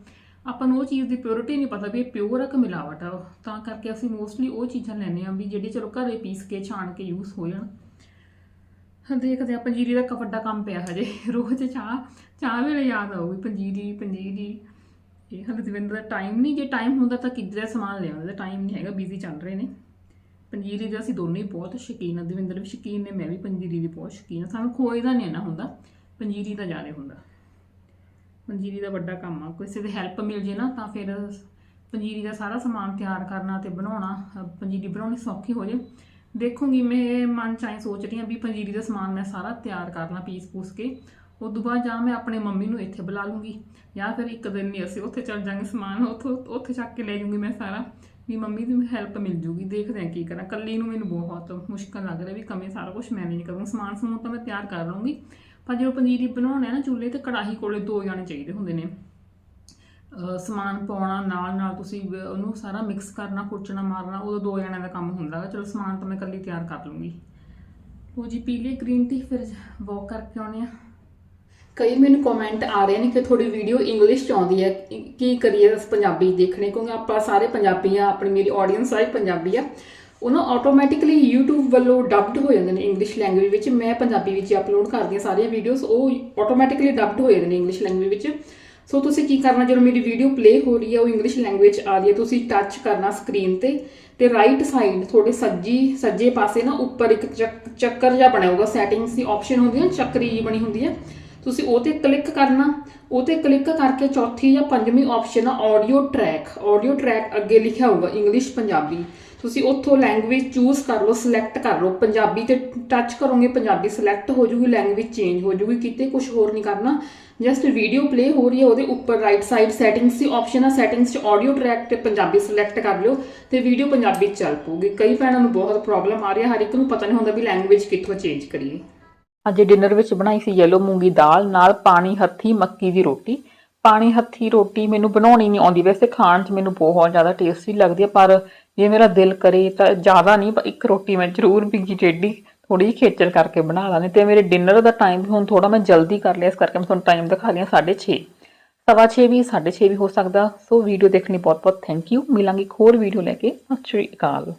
ਆਪਾਂ ਨੂੰ ਉਹ ਚੀਜ਼ ਦੀ ਪਿਓਰਿਟੀ ਨਹੀਂ ਪਤਾ ਵੀ ਇਹ ਪਿਓਰ ਆ ਕਿ ਮਿਲਾਵਟ ਆ ਤਾਂ ਕਰਕੇ ਅਸੀਂ ਮੋਸਟਲੀ ਉਹ ਚੀਜ਼ਾਂ ਲੈਂਦੇ ਆ ਵੀ ਜਿਹੜੀ ਚਲੋ ਘਰੇ ਪੀਸ ਕੇ ਛਾਣ ਕੇ ਯੂਜ਼ ਹੋ ਜਾਣ। ਹਾਂ, ਦੇਖਦੇ ਆ ਪੰਜੀਰੀ ਦਾ ਇੱਕ ਵੱਡਾ ਕੰਮ ਪਿਆ ਹਜੇ। ਰੋਜ਼ ਚਾਹ ਚਾਹ ਵੇਲੇ ਯਾਦ ਆਊਗੀ ਪੰਜੀਰੀ ਪੰਜੀਰੀ। ਇਹ ਹਲੇ ਦਵਿੰਦਰ ਦਾ ਟਾਈਮ ਨਹੀਂ ਜੇ ਟਾਈਮ ਹੁੰਦਾ ਤਾਂ ਕਿੱਧਰੇ ਸਮਾਨ ਲਿਆਉਂਦੇ ਦਾ ਟਾਈਮ ਨਹੀਂ ਹੈਗਾ ਬਿਜ਼ੀ ਚੱਲ ਰਹੇ ਨੇ। ਪੰਜੀਰੀ ਦੇ ਅਸੀਂ ਦੋਨੇ ਹੀ ਬਹੁਤ ਸ਼ੌਕੀਨ ਆ ਦਵਿੰਦਰ ਵੀ ਸ਼ੌਕੀਨ ਨੇ ਮੈਂ ਵੀ ਪੰਜੀਰੀ ਦੀ ਬਹੁਤ ਸ਼ੌਕੀਨ ਆ ਸਾਨੂੰ ਖੋਏ ਦਾ ਨਹੀਂ ਇੰਨਾ ਹੁੰਦਾ। ਪੰਜੀਰੀ ਦਾ ਜ਼ਿਆਦਾ ਹੁੰਦਾ। ਪੰਜੀਰੀ ਦਾ ਵੱਡਾ ਕੰਮ ਆ। ਕਿਸੇ ਦੀ ਹੈਲਪ ਮਿਲ ਜੇ ਨਾ, ਤਾਂ ਫਿਰ ਪੰਜੀਰੀ ਦਾ ਸਾਰਾ ਸਮਾਨ ਤਿਆਰ ਕਰਨਾ ਤੇ ਬਣਾਉਣਾ ਪੰਜੀਰੀ ਬਣਾਉਣੀ ਸੌਖੀ ਹੋ ਜੇ। ਦੇਖੂੰਗੀ ਮੈਂ, ਮਨ ਚ ਐਂ ਸੋਚ ਰਹੀ ਹਾਂ ਵੀ ਪੰਜੀਰੀ ਦਾ ਸਮਾਨ ਮੈਂ ਸਾਰਾ ਤਿਆਰ ਕਰਨਾ ਪੀਸ ਪੂਸ ਕੇ। ਉਦੋਂ ਬਾਅਦ ਜਾਂ ਮੈਂ ਆਪਣੇ ਮੰਮੀ ਨੂੰ ਇੱਥੇ ਬੁਲਾ ਲੂੰਗੀ, ਜਾਂ ਫਿਰ ਇੱਕ ਦਿਨ ਨਹੀਂ ਅਸੀਂ ਉੱਥੇ ਚੱਲ ਜਾਾਂਗੇ ਸਮਾਨ, ਉੱਥੋਂ, ਉੱਥੇ ਚੱਕ ਕੇ ਲੈ ਜੂੰਗੀ ਮੈਂ ਸਾਰਾ। ਵੀ ਮੰਮੀ ਦੀ ਹੈਲਪ ਮਿਲ ਜੂਗੀ, ਦੇਖਦੇ ਹਾਂ ਕੀ ਕਰਾਂ। ਕੱਲੀ ਨੂੰ ਮੈਨੂੰ ਬਹੁਤ ਮੁਸ਼ਕਲ ਲੱਗ ਰਿਹਾ ਵੀ ਕਮੇ ਸਾਰਾ ਕੁਝ ਮੈਨੇਜ ਕਰੂੰ। ਸਮਾਨ ਸਮੂਨ ਤਾਂ ਮੈਂ ਤਿਆਰ ਕਰ ਲੂੰਗੀ। ਪਰ ਜਦੋਂ ਪਨੀਰੀ ਬਣਾਉਣਾ ਹੈ ਨਾ ਚੁੱਲ੍ਹੇ ਤੇ ਕੜਾਹੀ ਕੋਲੇ ਦੋ ਜਾਣੇ ਚਾਹੀਦੇ ਹੁੰਦੇ ਨੇ। ਸਮਾਨ ਪਾਉਣਾ, ਨਾਲ ਨਾਲ ਤੁਸੀਂ ਉਹਨੂੰ ਸਾਰਾ ਮਿਕਸ ਕਰਨਾ ਕੁਚਣਾ ਮਾਰਨਾ, ਉਦੋਂ ਦੋ ਜਣਿਆਂ ਦਾ ਕੰਮ ਹੁੰਦਾ ਗਾ ਚਲੋ ਸਮਾਨ ਤਾਂ ਮੈਂ ਇਕੱਲੀ ਤਿਆਰ ਕਰ ਲੂੰਗੀ। ਉਹ ਜੀ, ਪੀ ਲਈ ਗ੍ਰੀਨ ਟੀ ਫਿਰ ਵਾਕ ਕਰਕੇ ਆਉਣੇ ਆ ਕਈ ਮੈਨੂੰ ਕਮੈਂਟ ਆ ਰਹੇ ਨੇ ਕਿ ਤੁਹਾਡੀ ਵੀਡੀਓ ਇੰਗਲਿਸ਼ ਚ ਆਉਂਦੀ ਹੈ। ਕੀ- ਕੀ ਕਰੀਏ ਅਸੀਂ ਪੰਜਾਬੀ ਦੇਖਣੇ, ਕਿਉਂਕਿ ਆਪਾਂ ਸਾਰੇ ਪੰਜਾਬੀ ਆ, ਆਪਣੀ ਮੇਰੀ ਆਡੀਅנס ਸਾਰੀ ਪੰਜਾਬੀ ਆ। ਉਹਨਾਂ ਆਟੋਮੈਟਿਕਲੀ YouTube ਵੱਲੋਂ ਡਬਡ ਹੋ ਜਾਂਦੇ ਨੇ ਇੰਗਲਿਸ਼ ਲੈਂਗੁਏਜ ਵਿੱਚ। ਮੈਂ ਪੰਜਾਬੀ ਵਿੱਚ ਅਪਲੋਡ ਕਰਦੀ ਹਾਂ ਸਾਰੀਆਂ ਵੀਡੀਓਜ਼ ਉਹ ਆਟੋਮੈਟਿਕਲੀ ਡਬਡ ਹੋ ਜਾਂਦੇ ਨੇ ਇੰਗਲਿਸ਼ ਲੈਂਗੁਏਜ ਵਿੱਚ। ਸੋ ਤੁਸੀਂ ਕੀ ਕਰਨਾ, ਜਦੋਂ ਮੇਰੀ ਵੀਡੀਓ ਪਲੇ ਹੋ ਰਹੀ ਹੈ, ਉਹ ਇੰਗਲਿਸ਼ ਲੈਂਗੁਏਜ ਆ ਰਹੀ ਹੈ, ਤੁਸੀਂ ਟੱਚ ਕਰਨਾ ਸਕਰੀਨ ਤੇ ਤੇ ਰਾਈਟ ਸਾਈਡ ਤੁਹਾਡੇ ਸੱਜੀ, ਸੱਜੇ ਪਾਸੇ ਨਾ ਉੱਪਰ ਇੱਕ ਚੱਕ- ਚੱਕਰ ਜਿਹਾ ਬਣਿਆ ਹੋਊਗਾ ਸੈਟਿੰਗਸ ਦੀ ਆਪਸ਼ਨ ਹੁੰਦੀ ਹੈ, ਚੱਕਰੀ ਜਿਹੀ ਬਣੀ ਹੁੰਦੀ ਹੈ। ਤੁਸੀਂ ਉਹ ਤੇ ਕਲਿੱਕ ਕਰਨਾ, ਉਹ ਤੇ ਕਲਿੱਕ ਕਰਕੇ ਚੌਥੀ ਜਾਂ ਪੰਜਵੀਂ ਆਪਸ਼ਨ ਆ ਆਡੀਓ ਟਰੈਕ ਆਡੀਓ ਟਰੈਕ ਅੱਗੇ ਲਿਖਿਆ ਹੋਊਗਾ ਇੰਗਲਿਸ਼ ਪੰਜਾਬੀ। ਤੁਸੀਂ ਉੱਥੋਂ ਲੈਂਗੁਏਜ ਚੂਜ਼ ਕਰ ਲਓ ਸਿਲੈਕਟ ਕਰ ਲਓ। ਪੰਜਾਬੀ ਤੇ ਟੱਚ ਕਰੋਗੇ, ਪੰਜਾਬੀ ਸਿਲੈਕਟ ਹੋ ਜੂਗੀ ਲੈਂਗੁਏਜ ਚੇਂਜ ਹੋ ਜੂਗੀ, ਕਿਤੇ ਕੁਝ ਹੋਰ ਨਹੀਂ ਕਰਨਾ। ਜਸਟ ਵੀਡੀਓ ਪਲੇ ਹੋ ਰਹੀ ਹੈ, ਉਹਦੇ ਉੱਪਰ ਰਾਈਟ ਸਾਈਡ ਸੈਟਿੰਗਸ ਦੀ ਆਪਸ਼ਨ ਆ ਸੈਟਿੰਗਸ 'ਚ ਆਡੀਓ ਟਰੈਕ ਤੇ ਪੰਜਾਬੀ ਸਿਲੈਕਟ ਕਰ ਲਿਓ ਤੇ ਵੀਡੀਓ ਪੰਜਾਬੀ ਚੱਲ ਪਊਗੀ। ਕਈ ਭੈਣਾਂ ਨੂੰ ਬਹੁਤ ਪ੍ਰੋਬਲਮ ਆ ਰਹੀ ਹੈ ਹਰ ਇੱਕ ਨੂੰ ਪਤਾ ਨਹੀਂ ਹੁੰਦਾ ਵੀ ਲੈਂਗੁਏਜ ਕਿੱਥੋਂ ਚੇਂਜ ਕਰੀਏ। ਅੱਜ ਡਿਨਰ ਵਿੱਚ ਬਣਾਈ ਸੀ ਯੈਲੋ ਮੂੰਗੀ ਦਾਲ, ਨਾਲ ਪਾਣੀ ਹੱਥੀ ਮੱਕੀ ਦੀ ਰੋਟੀ। ਪਾਣੀ ਹੱਥੀ ਰੋਟੀ ਮੈਨੂੰ ਬਣਾਉਣੀ ਨਹੀਂ ਆਉਂਦੀ, ਵੈਸੇ ਖਾਣ 'ਚ ਮੈਨੂੰ ਬਹੁਤ ਜ਼ਿਆਦਾ ਟੇਸਟੀ ਲੱਗਦੀ ਹੈ ਪਰ ਜੇ ਮੇਰਾ ਦਿਲ ਕਰੇ ਤਾਂ ਜ਼ਿਆਦਾ ਨਹੀਂ, ਪਰ ਇੱਕ ਰੋਟੀ ਮੈਂ ਜ਼ਰੂਰ ਬਿੰਗੀ ਟੇਢੀ ਥੋੜੀ ਜਿਹੀ ਖੇਚਲ ਕਰਕੇ ਬਣਾ ਲਾਂ ਲਾਂਗੀ ਤੇ ਮੇਰੇ ਡਿਨਰ ਦਾ ਟਾਈਮ ਵੀ ਹੁਣ ਥੋੜਾ ਮੈਂ ਜਲਦੀ ਕਰ ਲਿਆ, ਇਸ ਕਰਕੇ ਮੈਂ ਤੁਹਾਨੂੰ ਟਾਈਮ ਦਿਖਾ ਲਿਆ 6:30 ਸਵਾ ਛੇ ਵੀ 6:30 ਵੀ ਹੋ ਸਕਦਾ, ਸੋ ਵੀਡੀਓ ਦੇਖਣੀ ਬਹੁਤ ਬਹੁਤ ਥੈਂਕ ਯੂ ਮਿਲਾਂਗੇ ਇੱਕ ਹੋਰ ਵੀਡੀਓ ਲੈ ਕੇ। ਸਤਿ ਸ਼੍ਰੀ ਅਕਾਲ।